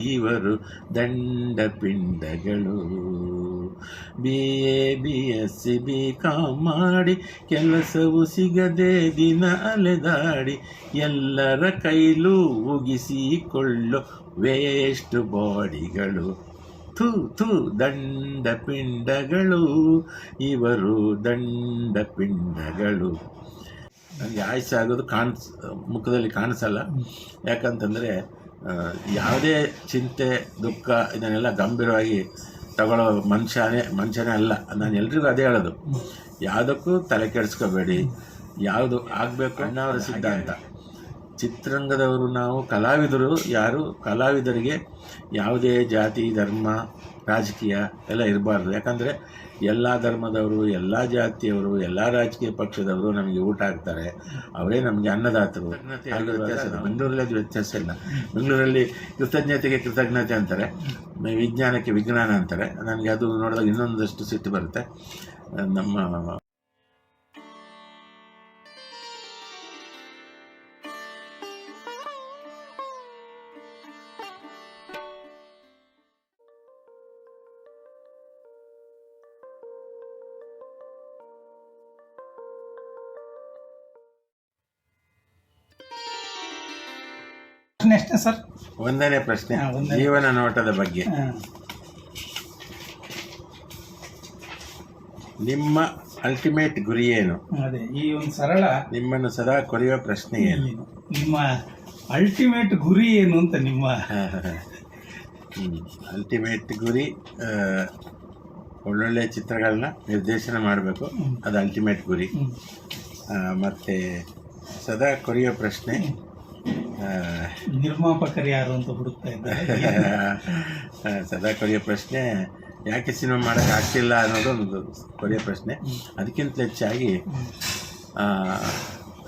ಇವರು ದಂಡ ಪಿಂಡಗಳು B A B S C B com ಮಾಡಿ ಕೆಲಸವು ಸಿಗದೆ ದಿನ ಅಲೆದಾಡಿ ಎಲ್ಲರ ಕೈಲೂ ಉಗಿಸಿಕೊಳ್ಳೋ ವೇಸ್ಟ್ ಬಾಡಿಗಳು. ಥೂ ಥೂ ದಂಡ ಪಿಂಡಗಳು ಇವರು ದಂಡ ಪಿಂಡಗಳು ನನಗೆ ಆಯ್ಸೆ ಆಗೋದು ಕಾಣಿಸ್ ಮುಖದಲ್ಲಿ ಕಾಣಿಸಲ್ಲ. ಯಾಕಂತಂದರೆ ಯಾವುದೇ ಚಿಂತೆ ದುಃಖ ಇದನ್ನೆಲ್ಲ ಗಂಭೀರವಾಗಿ ತಗೊಳ್ಳೋ ಮನುಷ್ಯನೇ ಮನುಷ್ಯನೇ ಅಲ್ಲ. ನಾನು ಎಲ್ರಿಗೂ ಅದೇ ಹೇಳೋದು. ಯಾವುದಕ್ಕೂ ತಲೆ ಕೆಡಿಸ್ಕೋಬೇಡಿ. ಯಾವುದು ಆಗಬೇಕು ಅನ್ನೋರ ಸಿದ್ಧಾಂತ ಚಿತ್ರರಂಗದವರು ನಾವು ಕಲಾವಿದರು ಯಾರು ಕಲಾವಿದರಿಗೆ ಯಾವುದೇ ಜಾತಿ ಧರ್ಮ ರಾಜಕೀಯ ಎಲ್ಲ ಇರಬಾರ್ದು. ಯಾಕಂದರೆ ಎಲ್ಲ ಧರ್ಮದವರು ಎಲ್ಲ ಜಾತಿಯವರು ಎಲ್ಲ ರಾಜಕೀಯ ಪಕ್ಷದವರು ನಮಗೆ ಊಟ ಹಾಕ್ತಾರೆ. ಅವರೇ ನಮಗೆ ಅನ್ನದಾತರು. ವ್ಯತ್ಯಾಸ ಇಲ್ಲ. ಬೆಂಗಳೂರಲ್ಲಿ ಅದು ವ್ಯತ್ಯಾಸ ಇಲ್ಲ. ಬೆಂಗಳೂರಲ್ಲಿ ಕೃತಜ್ಞತೆಗೆ ಕೃತಜ್ಞತೆ ಅಂತಾರೆ. ವಿಜ್ಞಾನಕ್ಕೆ ವಿಜ್ಞಾನ ಅಂತಾರೆ. ನನಗೆ ಅದು ನೋಡಿದಾಗ ಇನ್ನೊಂದಷ್ಟು ಸಿಟ್ಟು ಬರುತ್ತೆ. ನಮ್ಮ ಪ್ರಶ್ನೆ ಸರ್? ಒಂದನೇ ಪ್ರಶ್ನೆ. ಹಾ, ಒಂದನೇ. ಜೀವನ ನೋಟದ ಬಗ್ಗೆ. ಹಾ. ನಿಮ್ಮ ಅಲ್ಟಿಮೇಟ್ ಗುರಿ ಏನು? ಅದೇ ಈ ಒಂದು ಸರಳ ನಿಮ್ಮನ್ನು ಸದಾ ಕೊರೆಯುವ ಪ್ರಶ್ನೆ ಏನು? ಏನು? ನಿಮ್ಮ ಅಲ್ಟಿಮೇಟ್ ಗುರಿ ಏನು ಅಂತ ನಿಮ್ಮ ಅಲ್ಟಿಮೇಟ್ ಗುರಿ ಆ, ಒಳ್ಳೊಳ್ಳೆ ಚಿತ್ರಗಳನ್ನ ನಿರ್ದೇಶನ ಮಾಡಬೇಕು. ಅದು ಅಲ್ಟಿಮೇಟ್ ಗುರಿ. ಹ್ಮ್. ಆ, ಮತ್ತೆ ಸದಾ ಕೊರೆಯೋ ಪ್ರಶ್ನೆ. ನಿರ್ಮಾಪಕರು ಯಾರು ಅಂತ ಹುಡುಕ್ತಾ ಇದ್ದಾರೆ. ಸದಾ ಕೊರೆಯೋ ಪ್ರಶ್ನೆ ಯಾಕೆ ಸಿನಿಮಾ ಮಾಡೋಕೆ ಆಗ್ತಿಲ್ಲ ಅನ್ನೋದು ಒಂದು ಕೊರೆಯೋ ಪ್ರಶ್ನೆ. ಅದಕ್ಕಿಂತ ಹೆಚ್ಚಾಗಿ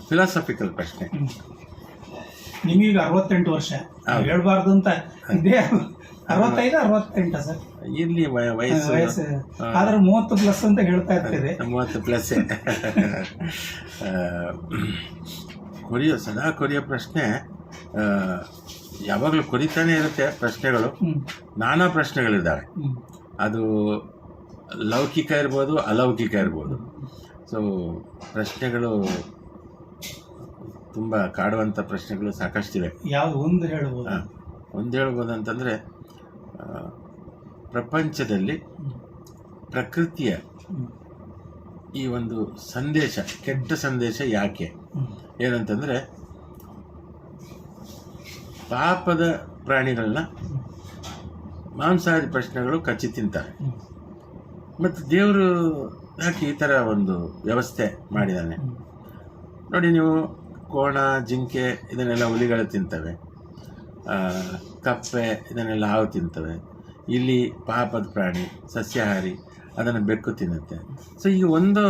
ಫಿಲಾಸಫಿಕಲ್ ಪ್ರಶ್ನೆ. ನಿಮಗೀಗ ಅರವತ್ತೆಂಟು ವರ್ಷ. ಹೇಳಬಾರ್ದು ಅಂತ ಇದೆ. ಅರವತ್ತೈದು ಅರವತ್ತೆಂಟ ಸರ್. ಇರ್ಲಿ ವಯ- ವಯಸ್ಸು. ಆದ್ರೆ ಮೂವತ್ತು ಪ್ಲಸ್ ಅಂತ ಹೇಳ್ತಾ ಇರ್ತೀರಿ. ಮೂವತ್ತು ಪ್ಲಸ್ ಕೊರಿಯೋ ಸದಾ ಕೊರಿಯೋ ಪ್ರಶ್ನೆ ಯಾವಾಗಲೂ ಕೊರಿತಾನೆ ಇರುತ್ತೆ ಪ್ರಶ್ನೆಗಳು. ನಾನಾ ಪ್ರಶ್ನೆಗಳಿದ್ದಾವೆ. ಅದು ಲೌಕಿಕ ಇರ್ಬೋದು ಅಲೌಕಿಕ ಇರ್ಬೋದು. ಸೊ ಪ್ರಶ್ನೆಗಳು ತುಂಬ ಕಾಡುವಂಥ ಪ್ರಶ್ನೆಗಳು ಸಾಕಷ್ಟಿವೆ. ಯಾವ ಒಂದು ಹೇಳ್ಬೋದು? ಒಂದು ಹೇಳ್ಬೋದು ಅಂತಂದರೆ ಪ್ರಪಂಚದಲ್ಲಿ. ಪ್ರಕೃತಿಯ ಈ ಒಂದು ಸಂದೇಶ ಕೆಟ್ಟ ಸಂದೇಶ ಯಾಕೆ. ಏನಂತಂದರೆ ಪಾಪದ ಪ್ರಾಣಿಗಳನ್ನ ಮಾಂಸಾಹಾರಿ ಪ್ರಶ್ನೆಗಳು ಕಚ್ಚಿ ತಿಂತಾರೆ. ಮತ್ತು ದೇವರು ಯಾಕೆ ಈ ಥರ ಒಂದು ವ್ಯವಸ್ಥೆ ಮಾಡಿದ್ದಾನೆ? ನೋಡಿ, ನೀವು ಕೋಣ, ಜಿಂಕೆ ಇದನ್ನೆಲ್ಲ ಹುಲಿಗಳು ತಿಂತವೆ. ಕಪ್ಪೆ ಇದನ್ನೆಲ್ಲ ಹಾವು ತಿಂತವೆ. ಇಲ್ಲಿ ಪಾಪದ ಪ್ರಾಣಿ, ಸಸ್ಯಾಹಾರಿ ಅದನ್ನು ಬೆಕ್ಕು ತಿನ್ನುತ್ತೆ. ಸೊ ಈ ಒಂದು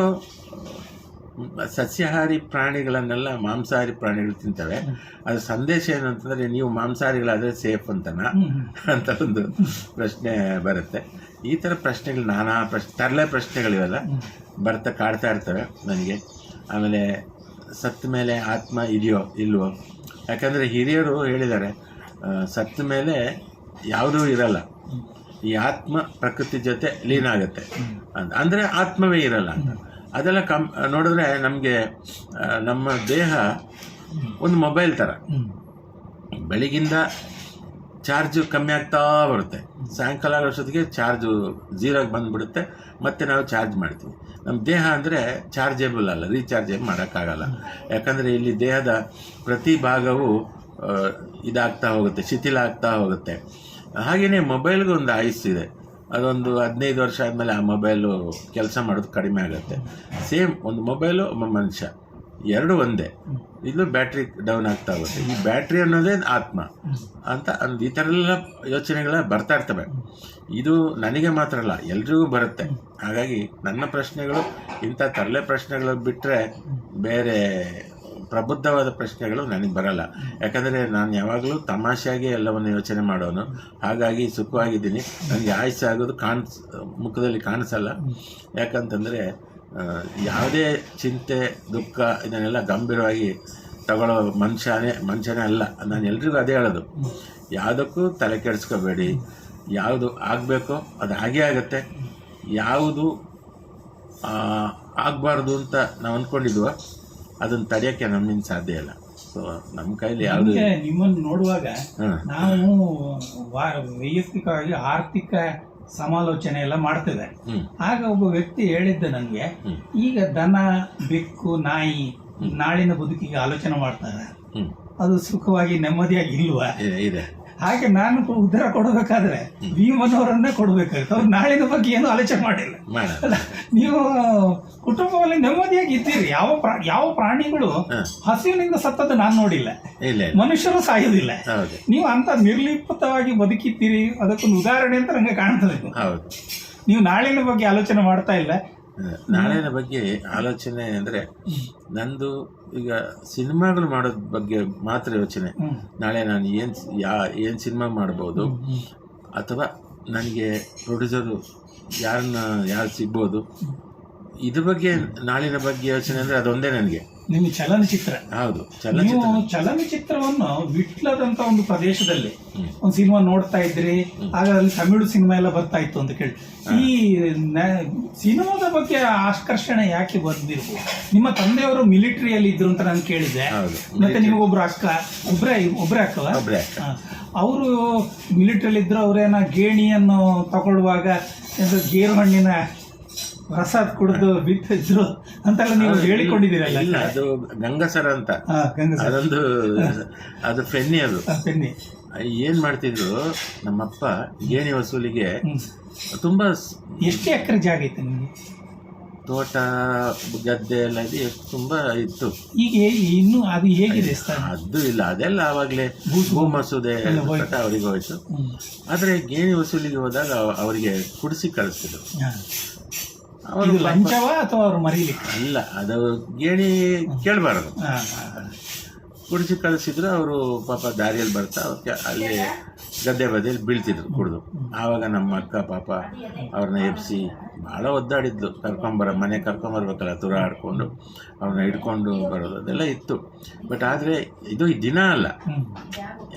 ಸಸ್ಯಾಹಾರಿ ಪ್ರಾಣಿಗಳನ್ನೆಲ್ಲ ಮಾಂಸಾಹಾರಿ ಪ್ರಾಣಿಗಳು ತಿಂತವೆ ಅದು ಸಂದೇಶ ಏನಂತಂದ್ರೆ ನೀವು ಮಾಂಸಾಹಾರಿಗಳಾದರೆ ಸೇಫ್ ಅಂತನಾ. ಅಂತ ಒಂದು ಪ್ರಶ್ನೆ ಬರುತ್ತೆ ಈ ಥರ ಪ್ರಶ್ನೆಗಳು ನಾನಾ ಪ್ರಶ್ನೆ ತರಲೆ ಪ್ರಶ್ನೆಗಳಿವೆಲ್ಲ. ಬರ್ತಾ ಕಾಡ್ತಾ ಇರ್ತವೆ ನನಗೆ ಆಮೇಲೆ ಸತ್ತ ಮೇಲೆ ಆತ್ಮ ಇದೆಯೋ ಇಲ್ವೋ ಯಾಕಂದರೆ ಹಿರಿಯರು ಹೇಳಿದ್ದಾರೆ ಸತ್ತ ಮೇಲೆ ಯಾವುದೂ ಇರಲ್ಲ ಈ ಆತ್ಮ ಪ್ರಕೃತಿ ಜೊತೆ ಲೀನ ಆಗುತ್ತೆ ಹ್ಮ್. ಅಂತ ಅಂದರೆ ಆತ್ಮವೇ ಇರಲ್ಲ ಅಂತ ಅದೆಲ್ಲ ಕಮ್ ನೋಡಿದ್ರೆ ನಮಗೆ ನಮ್ಮ ದೇಹ ಒಂದು ಮೊಬೈಲ್ ಥರ ಬೆಳಿಗಿಂದ ಚಾರ್ಜು ಕಮ್ಮಿ ಆಗ್ತಾ ಬರುತ್ತೆ. ಸಾಯಂಕಾಲ ಆಗೋಷ್ಟೊತ್ತಿಗೆ ಚಾರ್ಜು ಝೀರೋಗೆ ಬಂದುಬಿಡುತ್ತೆ. ಮತ್ತೆ ನಾವು ಚಾರ್ಜ್ ಮಾಡ್ತೀವಿ. ನಮ್ಮ ದೇಹ ಅಂದರೆ ಚಾರ್ಜೇಬಲ್ ಅಲ್ಲ ರೀಚಾರ್ಜೇಬಲ್ ಮಾಡೋಕ್ಕಾಗಲ್ಲ. ಯಾಕಂದರೆ ಇಲ್ಲಿ ದೇಹದ ಪ್ರತಿ ಭಾಗವು ಇದಾಗ್ತಾ ಹೋಗುತ್ತೆ ಶಿಥಿಲ ಆಗ್ತಾ ಹೋಗುತ್ತೆ. ಹಾಗೆಯೇ ಮೊಬೈಲ್ಗೆ ಒಂದು ಆಯುಸ್ ಇದೆ. ಅದೊಂದು ಹದಿನೈದು ವರ್ಷ ಆದಮೇಲೆ ಆ ಮೊಬೈಲು ಕೆಲಸ ಮಾಡೋದು ಕಡಿಮೆ ಆಗುತ್ತೆ. ಸೇಮ್ ಒಂದು ಮೊಬೈಲು ಒಬ್ಬ ಮನುಷ್ಯ. ಎರಡು ಒಂದೇ. ಇದು ಬ್ಯಾಟ್ರಿ ಡೌನ್ ಆಗ್ತಾ ಹೋಗುತ್ತೆ. ಈ ಬ್ಯಾಟ್ರಿ ಅನ್ನೋದೇ ಆತ್ಮ. ಅಂತ ಅಂದ್ ಈ ಥರ ಎಲ್ಲ ಯೋಚನೆಗಳ ಬರ್ತಾ ಇರ್ತವೆ. ಇದು ನನಗೆ ಮಾತ್ರ ಅಲ್ಲ, ಎಲ್ರಿಗೂ ಬರುತ್ತೆ. ಹಾಗಾಗಿ ನನ್ನ ಪ್ರಶ್ನೆಗಳು ಇಂಥ ತರಲೆ ಪ್ರಶ್ನೆಗಳು ಬಿಟ್ಟರೆ ಬೇರೆ ಪ್ರಬುದ್ಧವಾದ ಪ್ರಶ್ನೆಗಳು ನನಗೆ ಬರಲ್ಲ. ಯಾಕಂದರೆ ನಾನು ಯಾವಾಗಲೂ ತಮಾಷೆಯಾಗಿ ಎಲ್ಲವನ್ನು ಯೋಚನೆ ಮಾಡೋನು. ಹಾಗಾಗಿ ಸುಖವಾಗಿದ್ದೀನಿ. ನನಗೆ ಆಯ್ಸೆ ಆಗೋದು ಕಾಣಿಸ್, ಮುಖದಲ್ಲಿ ಕಾಣಿಸಲ್ಲ. ಯಾಕಂತಂದರೆ ಯಾವುದೇ ಚಿಂತೆ, ದುಃಖ ಇದನ್ನೆಲ್ಲ ಗಂಭೀರವಾಗಿ ತಗೊಳ್ಳೋ ಮನುಷ್ಯನೇ ಮನುಷ್ಯನೇ ಅಲ್ಲ. ನಾನು ಎಲ್ರಿಗೂ ಅದೇ ಹೇಳೋದು. ಯಾವುದಕ್ಕೂ ತಲೆ ಕೆಡಿಸ್ಕೋಬೇಡಿ. ಯಾವುದು ಆಗಬೇಕೋ ಅದು ಹಾಗೇ ಆಗುತ್ತೆ. ಯಾವುದು ಆಗಬಾರ್ದು ಅಂತ ನಾವು ಅಂದ್ಕೊಂಡಿದ್ವೋ ಅದನ್ನು ತಡೆಯೋಕ್ಕೆ ನಮ್ಮಿಂದ ಸಾಧ್ಯ ಇಲ್ಲ. ಸೊ ನಮ್ಮ ಕೈಲಿ ಯಾವುದು ನಮ್ಗೆ ನಿಮ್ಮನ್ನು ನೋಡುವಾಗ ನಾನು ನಾವು ವಾ- ವೈಯಕ್ತಿಕವಾಗಿ ಆರ್ಥಿಕ ಸಮಾಲೋಚನೆ ಎಲ್ಲ ಮಾಡ್ತಿದೆ ಆಗ ಒಬ್ಬ ವ್ಯಕ್ತಿ ಹೇಳಿದ್ದ ನನಗೆ ಹ್ಮ್. ಈಗ ದನ ಬೆಕ್ಕು ನಾಯಿ ನಾಳಿನ ಬದುಕಿಗೆ ಆಲೋಚನೆ ಮಾಡ್ತಾರೆ. ಹ್ಞೂ ಅದು ಸುಖವಾಗಿ ನೆಮ್ಮದಿಯಾಗಿ ಇಲ್ವಾ? ಇದೆ. ಹಾಗೆ ನಾನು ಉತ್ತರ ಕೊಡಬೇಕಾದ್ರೆ ಭೀಮನವರನ್ನೇ ಕೊಡ್ಬೇಕಾಗುತ್ತೆ. ಅವ್ರು ನಾಳಿನ ಬಗ್ಗೆ ಏನು ಆಲೋಚನೆ ಮಾಡಿಲ್ಲ. ನೀವು ಕುಟುಂಬದಲ್ಲಿ ನೆಮ್ಮದಿಯಾಗಿ ಇದ್ದೀರಿ. ಯಾವ ಯಾವ ಪ್ರಾಣಿಗಳು ಹಸಿವಿನಿಂದ ಸತ್ತದ್ದು ನಾನು ನೋಡಿಲ್ಲ. ಮನುಷ್ಯರು ಸಾಯೋದಿಲ್ಲ ನೀವು ಅಂತ ನಿರ್ಲಿಪ್ತವಾಗಿ ಬದುಕಿದ್ದೀರಿ ಅದಕ್ಕೊಂದು ಉದಾಹರಣೆ ಅಂತ ನಂಗೆ ಕಾಣ್ತದೆ. ನೀವು ನಾಳಿನ ಬಗ್ಗೆ ಆಲೋಚನೆ ಮಾಡ್ತಾ ಇಲ್ಲ. ನಾಳಿನ ಬಗ್ಗೆ ಆಲೋಚನೆ ಅಂದರೆ ನಂದು ಈಗ ಸಿನಿಮಾಗಳು ಮಾಡೋದ್ ಬಗ್ಗೆ ಮಾತ್ರ ಯೋಚನೆ. ನಾಳೆ ನಾನು ಏನು ಯಾ ಏನು ಸಿನಿಮಾ ಮಾಡ್ಬೋದು? ಅಥವಾ ನನಗೆ ಪ್ರೊಡ್ಯೂಸರು ಯಾರನ್ನ ಯಾರು ಸಿಗ್ಬೋದು? ಇದ್ರ ಬಗ್ಗೆ ನಾಳಿನ ಬಗ್ಗೆ ಯೋಚನೆ ಅಂದ್ರೆ ಅದೊಂದೇ ನನಗೆ. ನಿಮ್ಮ ಚಲನಚಿತ್ರ. ಹೌದು ನೀವು ಚಲನಚಿತ್ರ. ಚಲನಚಿತ್ರವನ್ನು ವಿಟ್ಲದಂತ ಒಂದು ಪ್ರದೇಶದಲ್ಲಿ ಒಂದು ಸಿನಿಮಾ ನೋಡ್ತಾ ಇದ್ರಿ ಆಗ ಅಲ್ಲಿ ತಮಿಳು ಸಿನಿಮಾ ಎಲ್ಲ ಬರ್ತಾ ಇತ್ತು ಅಂತ ಕೇಳಿ. ಈ ಸಿನಿಮಾದ ಬಗ್ಗೆ ಆಕರ್ಷಣೆ ಯಾಕೆ ಬಂದಿರ್ಬೋದು? ನಿಮ್ಮ ತಂದೆಯವರು ಮಿಲಿಟರಿಯಲ್ಲಿ ಇದ್ರು ಅಂತ ನಾನು ಕೇಳಿದ್ದೆ ಮತ್ತೆ ನಿಮಗೊಬ್ರು ಅಕ್ಕ ಒಬ್ರೇ ಒಬ್ರೇ ಅಕ್ಕವ? ಒಬ್ಬರೇ ಅಕ್ಕ. ಅವರು ಮಿಲಿಟರಿಯಲ್ಲಿ ಇದ್ರು ಅವ್ರೇನ ಗೇಣಿಯನ್ನು ತಗೊಳ್ಳುವಾಗ ಗೇರು ಹಣ್ಣಿನ ರಸ ಕುಡಿದು ಬಿತ್ತಿದ್ರು ಅಂತೆಲ್ಲ ನೀವು ಹೇಳಿಕೊಂಡಿದ್ದೀರಲ್ಲ. ಇಲ್ಲ ಅದು ಗಂಗಸರ ಅಂತ. ಅದೊಂದು ಅದು ಫೆನ್ನಿ ಅದು. ಪೆನ್ನಿ. ಏನ್ ಮಾಡ್ತಿದ್ರು ನಮ್ಮಪ್ಪ ಏನಿ ವಸೂಲಿಗೆ ತುಂಬಾ ಎಷ್ಟು ಎಕರೆ ಜಾಗ ಇತ್ತು ನಿಮಗೆ? ತೋಟ ಗದ್ದೆ ಎಲ್ಲ ಇದೆ ತುಂಬಾ ಇತ್ತು. ಈಗ ಇನ್ನು ಅದು ಹೇಗಿದೆ ಅದು ಇಲ್ಲ ಅದೆಲ್ಲ ಆವಾಗಲೇ ಭೂ- ಮಸೂದೆ. ಅವರಿಗೆ ಹೋಯ್ತು. ಆದರೆ ಗೇಣಿ ವಸೂಲಿಗೆ ಹೋದಾಗ ಅವ- ಅವರಿಗೆ ಕುಡಿಸಿ ಕಳಿಸ್ತಿದ್ರು. ಇದು ಲಂಚವ ಅಥವಾ ಅವರು ಮರೀಲಿಕ್ಕೆ ಅಲ್ಲ ಅದು ಗೇಣಿ ಕೇಳಬಾರದು. ಕುಡಿಸಿ ಕಳಿಸಿದ್ರು ಅವರು ಪಾಪ ದಾರಿಯಲ್ಲಿ ಬರ್ತಾ ಅವ್ರಿಗೆ ಅಲ್ಲಿ ಗದ್ದೆ ಬದಿಯಲ್ಲಿ ಬೀಳ್ತಿದ್ರು ಕುಡಿದು. ಆವಾಗ ನಮ್ಮ ಅಕ್ಕ ಪಾಪ ಅವ್ರನ್ನ ಎಬ್ಸಿ ಭಾಳ ಒದ್ದಾಡಿದ್ಲು. ಕರ್ಕೊಂಬರ ಮನೆ ಕರ್ಕೊಂಬರ್ಬೇಕಲ್ಲ ತುರ ಆಡ್ಕೊಂಡು ಅವ್ರನ್ನ ಹಿಡ್ಕೊಂಡು ಬರೋದು ಅದೆಲ್ಲ ಇತ್ತು. ಬಟ್ ಆದರೆ ಇದು ಈ ದಿನ ಅಲ್ಲ.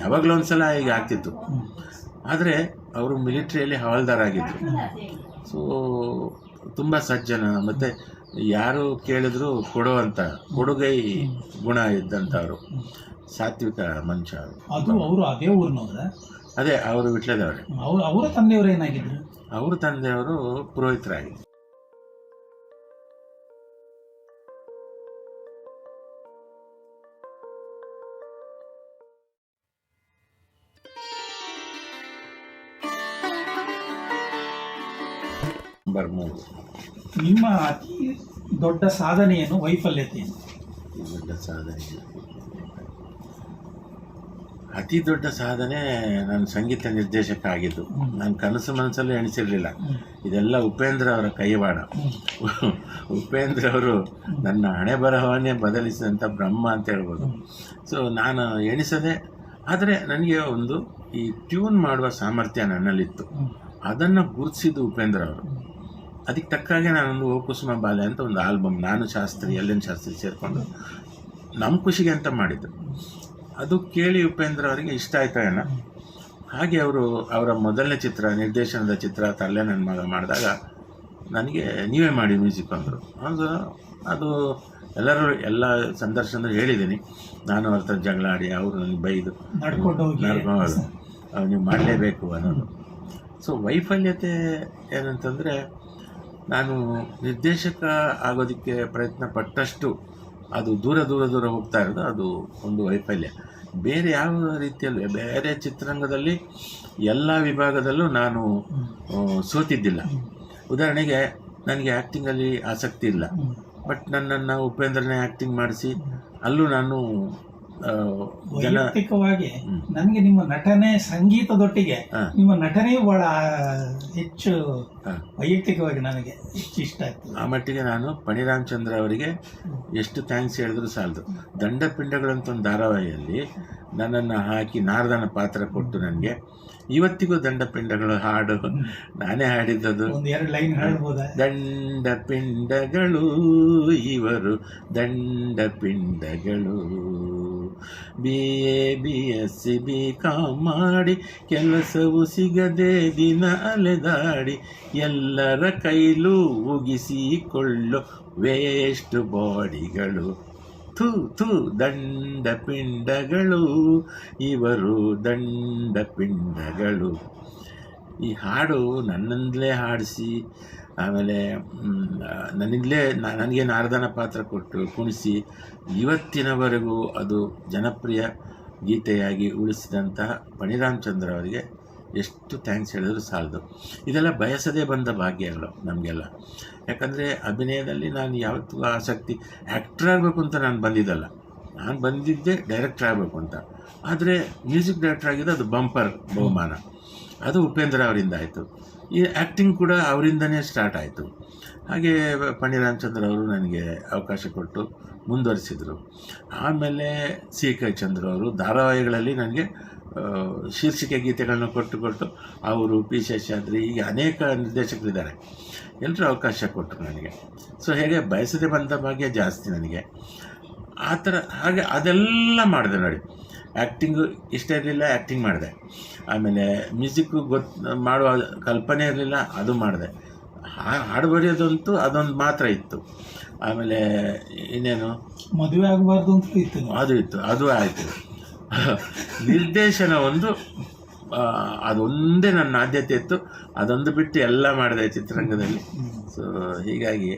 ಯಾವಾಗಲೂ ಒಂದ್ಸಲ ಹೀಗೆ ಆಗ್ತಿತ್ತು. ಆದರೆ ಅವರು ಮಿಲಿಟ್ರಿಯಲ್ಲಿ ಹವಾಲ್ದಾರ್ ಆಗಿದ್ರು. ಸೊ ತುಂಬ ಸಜ್ಜನ. ಮತ್ತು ಯಾರು ಕೇಳಿದ್ರು ಕೊಡುವಂಥ ಕೊಡುಗೈ ಗುಣ ಇದ್ದಂಥವ್ರು. ಸಾತ್ವಿಕ ಮನುಷ್ಯ ಅವರು. ಅದು ಅವರು ಅದೇ ಊರಿನವ್ರ? ಅದೇ ಅವರು ವಿಟ್ಲದವ್ರೆ. ಅವರು ಅವರ ತಂದೆಯವರು ಏನಾಗಿದ್ರು? ಅವ್ರ ತಂದೆಯವರು ಪುರೋಹಿತರಾಗಿದ್ರು. ನಂಬರ್ ಮೂರು. ನಿಮ್ಮ ಅತಿ ದೊಡ್ಡ ಸಾಧನೆಯನ್ನು ವೈಫಲ್ಯತೆಯನ್ನು. ದೊಡ್ಡ ಸಾಧನೆ. ಅತಿ ದೊಡ್ಡ ಸಾಧನೆ ನಾನು ಸಂಗೀತ ನಿರ್ದೇಶಕ ಆಗಿದ್ದು ನಾನು ಕನಸು ಮನಸ್ಸಲ್ಲೂ ಎಣಿಸಿರಲಿಲ್ಲ. ಇದೆಲ್ಲ ಉಪೇಂದ್ರ ಅವರ ಕೈವಾಡ. ಉಪೇಂದ್ರ ಅವರು ನನ್ನ ಹಣೆ ಬರಹವನ್ನೇ ಬದಲಿಸಿದಂಥ ಬ್ರಹ್ಮ ಅಂತ ಹೇಳ್ಬೋದು. ಸೊ ನಾನು ಎಣಿಸದೆ ಆದರೆ ನನಗೆ ಒಂದು ಈ ಟ್ಯೂನ್ ಮಾಡುವ ಸಾಮರ್ಥ್ಯ ನನ್ನಲ್ಲಿತ್ತು. ಅದನ್ನು ಗುರುತಿಸಿದ್ದು ಉಪೇಂದ್ರ ಅವರು. ಅದಕ್ಕೆ ತಕ್ಕಾಗೆ ನಾನೊಂದು ಓ ಕುಸುಮ ಬಾಲೆ ಅಂತ ಒಂದು ಆಲ್ಬಮ್ ನಾನು ಶಾಸ್ತ್ರಿ ಎಲ್ಲಿನ ಶಾಸ್ತ್ರಿ ಸೇರಿಕೊಂಡು ನಮ್ಮ ಖುಷಿಗೆ ಅಂತ ಮಾಡಿದ್ದು. ಅದು ಕೇಳಿ ಉಪೇಂದ್ರ ಅವರಿಗೆ ಇಷ್ಟ ಆಯ್ತಾ ಏನೋ? ಹಾಗೆ ಅವರು ಅವರ ಮೊದಲನೇ ಚಿತ್ರ ನಿರ್ದೇಶನದ ಚಿತ್ರ ತರಲೆ ನನ್ನ ಮಗ ಮಾಡಿದಾಗ ನನಗೆ ನೀವೇ ಮಾಡಿ ಮ್ಯೂಸಿಕ್ ಅಂದರು. ಅದು ಅದು ಎಲ್ಲರೂ ಎಲ್ಲ ಸಂದರ್ಶನದಲ್ಲಿ ಹೇಳಿದ್ದೀನಿ. ನಾನು ಅವ್ರ ಹತ್ರ ಜಗಳ ಆಡಿ ಅವರು ನನಗೆ ಬೈದು ನಡ್ಕೊಂಡು ನೀವು ಮಾಡಲೇಬೇಕು ಅನ್ನೋದು. ಸೊ ವೈಫಲ್ಯತೆ ಏನಂತಂದರೆ ನಾನು ನಿರ್ದೇಶಕ ಆಗೋದಕ್ಕೆ ಪ್ರಯತ್ನ ಪಟ್ಟಷ್ಟು ಅದು ದೂರ ದೂರ ದೂರ ಹೋಗ್ತಾ ಇರೋದು ಅದು ಒಂದು ವೈಫಲ್ಯ. ಬೇರೆ ಯಾವ ರೀತಿಯಲ್ಲಿ ಬೇರೆ ಚಿತ್ರರಂಗದಲ್ಲಿ ಎಲ್ಲ ವಿಭಾಗದಲ್ಲೂ ನಾನು ಸೋತಿದ್ದಿಲ್ಲ. ಉದಾಹರಣೆಗೆ ನನಗೆ ಆ್ಯಕ್ಟಿಂಗಲ್ಲಿ ಆಸಕ್ತಿ ಇಲ್ಲ. ಬಟ್ ನನ್ನನ್ನು ಉಪೇಂದ್ರನೇ ಆ್ಯಕ್ಟಿಂಗ್ ಮಾಡಿಸಿ ಅಲ್ಲೂ ನಾನು ವೈಯಕ್ತಿಕವಾಗಿ. ನನಗೆ ನಿಮ್ಮ ನಟನೆ ಸಂಗೀತದೊಟ್ಟಿಗೆ ನಿಮ್ಮ ನಟನೆ ಬಹಳ ಹೆಚ್ಚು ವೈಯಕ್ತಿಕವಾಗಿ ನನಗೆ ಹೆಚ್ಚು ಇಷ್ಟ ಆಯ್ತು ಆ ಮಟ್ಟಿಗೆ ನಾನು ಪಣಿರಾಮಚಂದ್ರ ಅವರಿಗೆ ಎಷ್ಟು ಥ್ಯಾಂಕ್ಸ್ ಹೇಳಿದ್ರು ಸಾಲದು. ದಂಡಪಿಂಡಗಳಂತ ಒಂದು ಧಾರಾವಾಹಿಯಲ್ಲಿ ನನ್ನನ್ನು ಹಾಕಿ ನಾರದನ ಪಾತ್ರ ಕೊಟ್ಟು ನನಗೆ. ಇವತ್ತಿಗೂ ದಂಡಪಿಂಡಗಳು ಹಾಡು. ನಾನೇ ಹಾಡಿದ್ದದು. ಎರಡು ಲೈನ್ ದಂಡಪಿಂಡಗಳು ಇವರು. ದಂಡಪಿಂಡಗಳು B A B S C B com ಮಾಡಿ, ಕೆಲಸವು ಸಿಗದೆ ದಿನ ಅಲೆದಾಡಿ, ಎಲ್ಲರ ಕೈಲೂ ಉಗಿಸಿಕೊಳ್ಳೋ ವೇಸ್ಟ್ ಬಾಡಿಗಳು. ಥೂ ಥೂ ದಂಡ ಪಿಂಡಗಳು ಇವರು ದಂಡ ಪಿಂಡಗಳು ಈ ಹಾಡು ನನ್ನಂದಲೇ ಹಾಡಿಸಿ, ಆಮೇಲೆ ನನ್ನಿಂದಲೇ ನನಗೆ ನಾರದನ ಪಾತ್ರ ಕೊಟ್ಟು ಕುಣಿಸಿ, ಇವತ್ತಿನವರೆಗೂ ಅದು ಜನಪ್ರಿಯ ಗೀತೆಯಾಗಿ ಉಳಿಸಿದಂತಹ ಪಣಿರಾಮಚಂದ್ರ ಅವರಿಗೆ ಎಷ್ಟು ಥ್ಯಾಂಕ್ಸ್ ಹೇಳಿದ್ರು ಸಾಲದು. ಇದೆಲ್ಲ ಬಯಸದೇ ಬಂದ ಭಾಗ್ಯಗಳು ನಮಗೆಲ್ಲ. ಯಾಕಂದರೆ ಅಭಿನಯದಲ್ಲಿ ನಾನು ಯಾವತ್ತೂ ಆಸಕ್ತಿ ಆ್ಯಕ್ಟ್ರ್ ಆಗಬೇಕು ಅಂತ ನಾನು ಬಂದಿದ್ದಲ್ಲ. ನಾನು ಬಂದಿದ್ದೆ ಡೈರೆಕ್ಟ್ರ್ ಆಗಬೇಕು ಅಂತ. ಆದರೆ ಮ್ಯೂಸಿಕ್ ಡೈರೆಕ್ಟರ್ ಆಗಿದ್ದು ಅದು ಬಂಪರ್ ಬಹುಮಾನ. ಅದು ಉಪೇಂದ್ರ ಅವರಿಂದ ಆಯಿತು ಈ ಆ್ಯಕ್ಟಿಂಗ್ ಕೂಡ ಅವರಿಂದನೇ ಸ್ಟಾರ್ಟ್ ಆಯಿತು. ಹಾಗೆ ಪಂಡಿ ರಾಮಚಂದ್ರ ಅವರು ನನಗೆ ಅವಕಾಶ ಕೊಟ್ಟು ಮುಂದುವರಿಸಿದರು. ಆಮೇಲೆ ಸಿ ಕೆ ಚಂದ್ರ ಅವರು ಧಾರಾವಾಹಿಗಳಲ್ಲಿ ನನಗೆ ಶೀರ್ಷಿಕೆ ಗೀತೆಗಳನ್ನು ಕೊಟ್ಟು ಕೊಟ್ಟು ಅವರು ಪಿ ಶೇಷಾದ್ರಿ ಹೀಗೆ ಅನೇಕ ನಿರ್ದೇಶಕರಿದ್ದಾರೆ. ಎಲ್ಲರೂ ಅವಕಾಶ ಕೊಟ್ಟರು ನನಗೆ. ಸೊ ಹೇಗೆ ಬಯಸದೆ ಬಂದ ಭಾಗ್ಯ ಜಾಸ್ತಿ ನನಗೆ. ಆ ಥರ ಹಾಗೆ ಅದೆಲ್ಲ ಮಾಡಿದೆ ನೋಡಿ. ಆ್ಯಕ್ಟಿಂಗು ಇಷ್ಟ ಇರಲಿಲ್ಲ ಆ್ಯಕ್ಟಿಂಗ್ ಮಾಡಿದೆ. ಆಮೇಲೆ ಮ್ಯೂಸಿಕ್ಕು ಗೊತ್ತು ಮಾಡುವ ಕಲ್ಪನೆ ಇರಲಿಲ್ಲ ಅದು ಮಾಡಿದೆ. ಹಾಡು ಬರೆಯೋದಂತೂ ಅದೊಂದು ಮಾತ್ರ ಇತ್ತು. ಆಮೇಲೆ ಇನ್ನೇನು? ಮದುವೆ ಆಗಬಾರ್ದು ಅಂತ ಇತ್ತು ಅದು ಇತ್ತು ಅದು ಆಯಿತು. ನಿರ್ದೇಶನ ಒಂದು ಅದೊಂದೇ ನನ್ನ ಆದ್ಯತೆ ಇತ್ತು. ಅದೊಂದು ಬಿಟ್ಟು ಎಲ್ಲ ಮಾಡಿದೆ ಚಿತ್ರರಂಗದಲ್ಲಿ. ಸೊ ಹೀಗಾಗಿ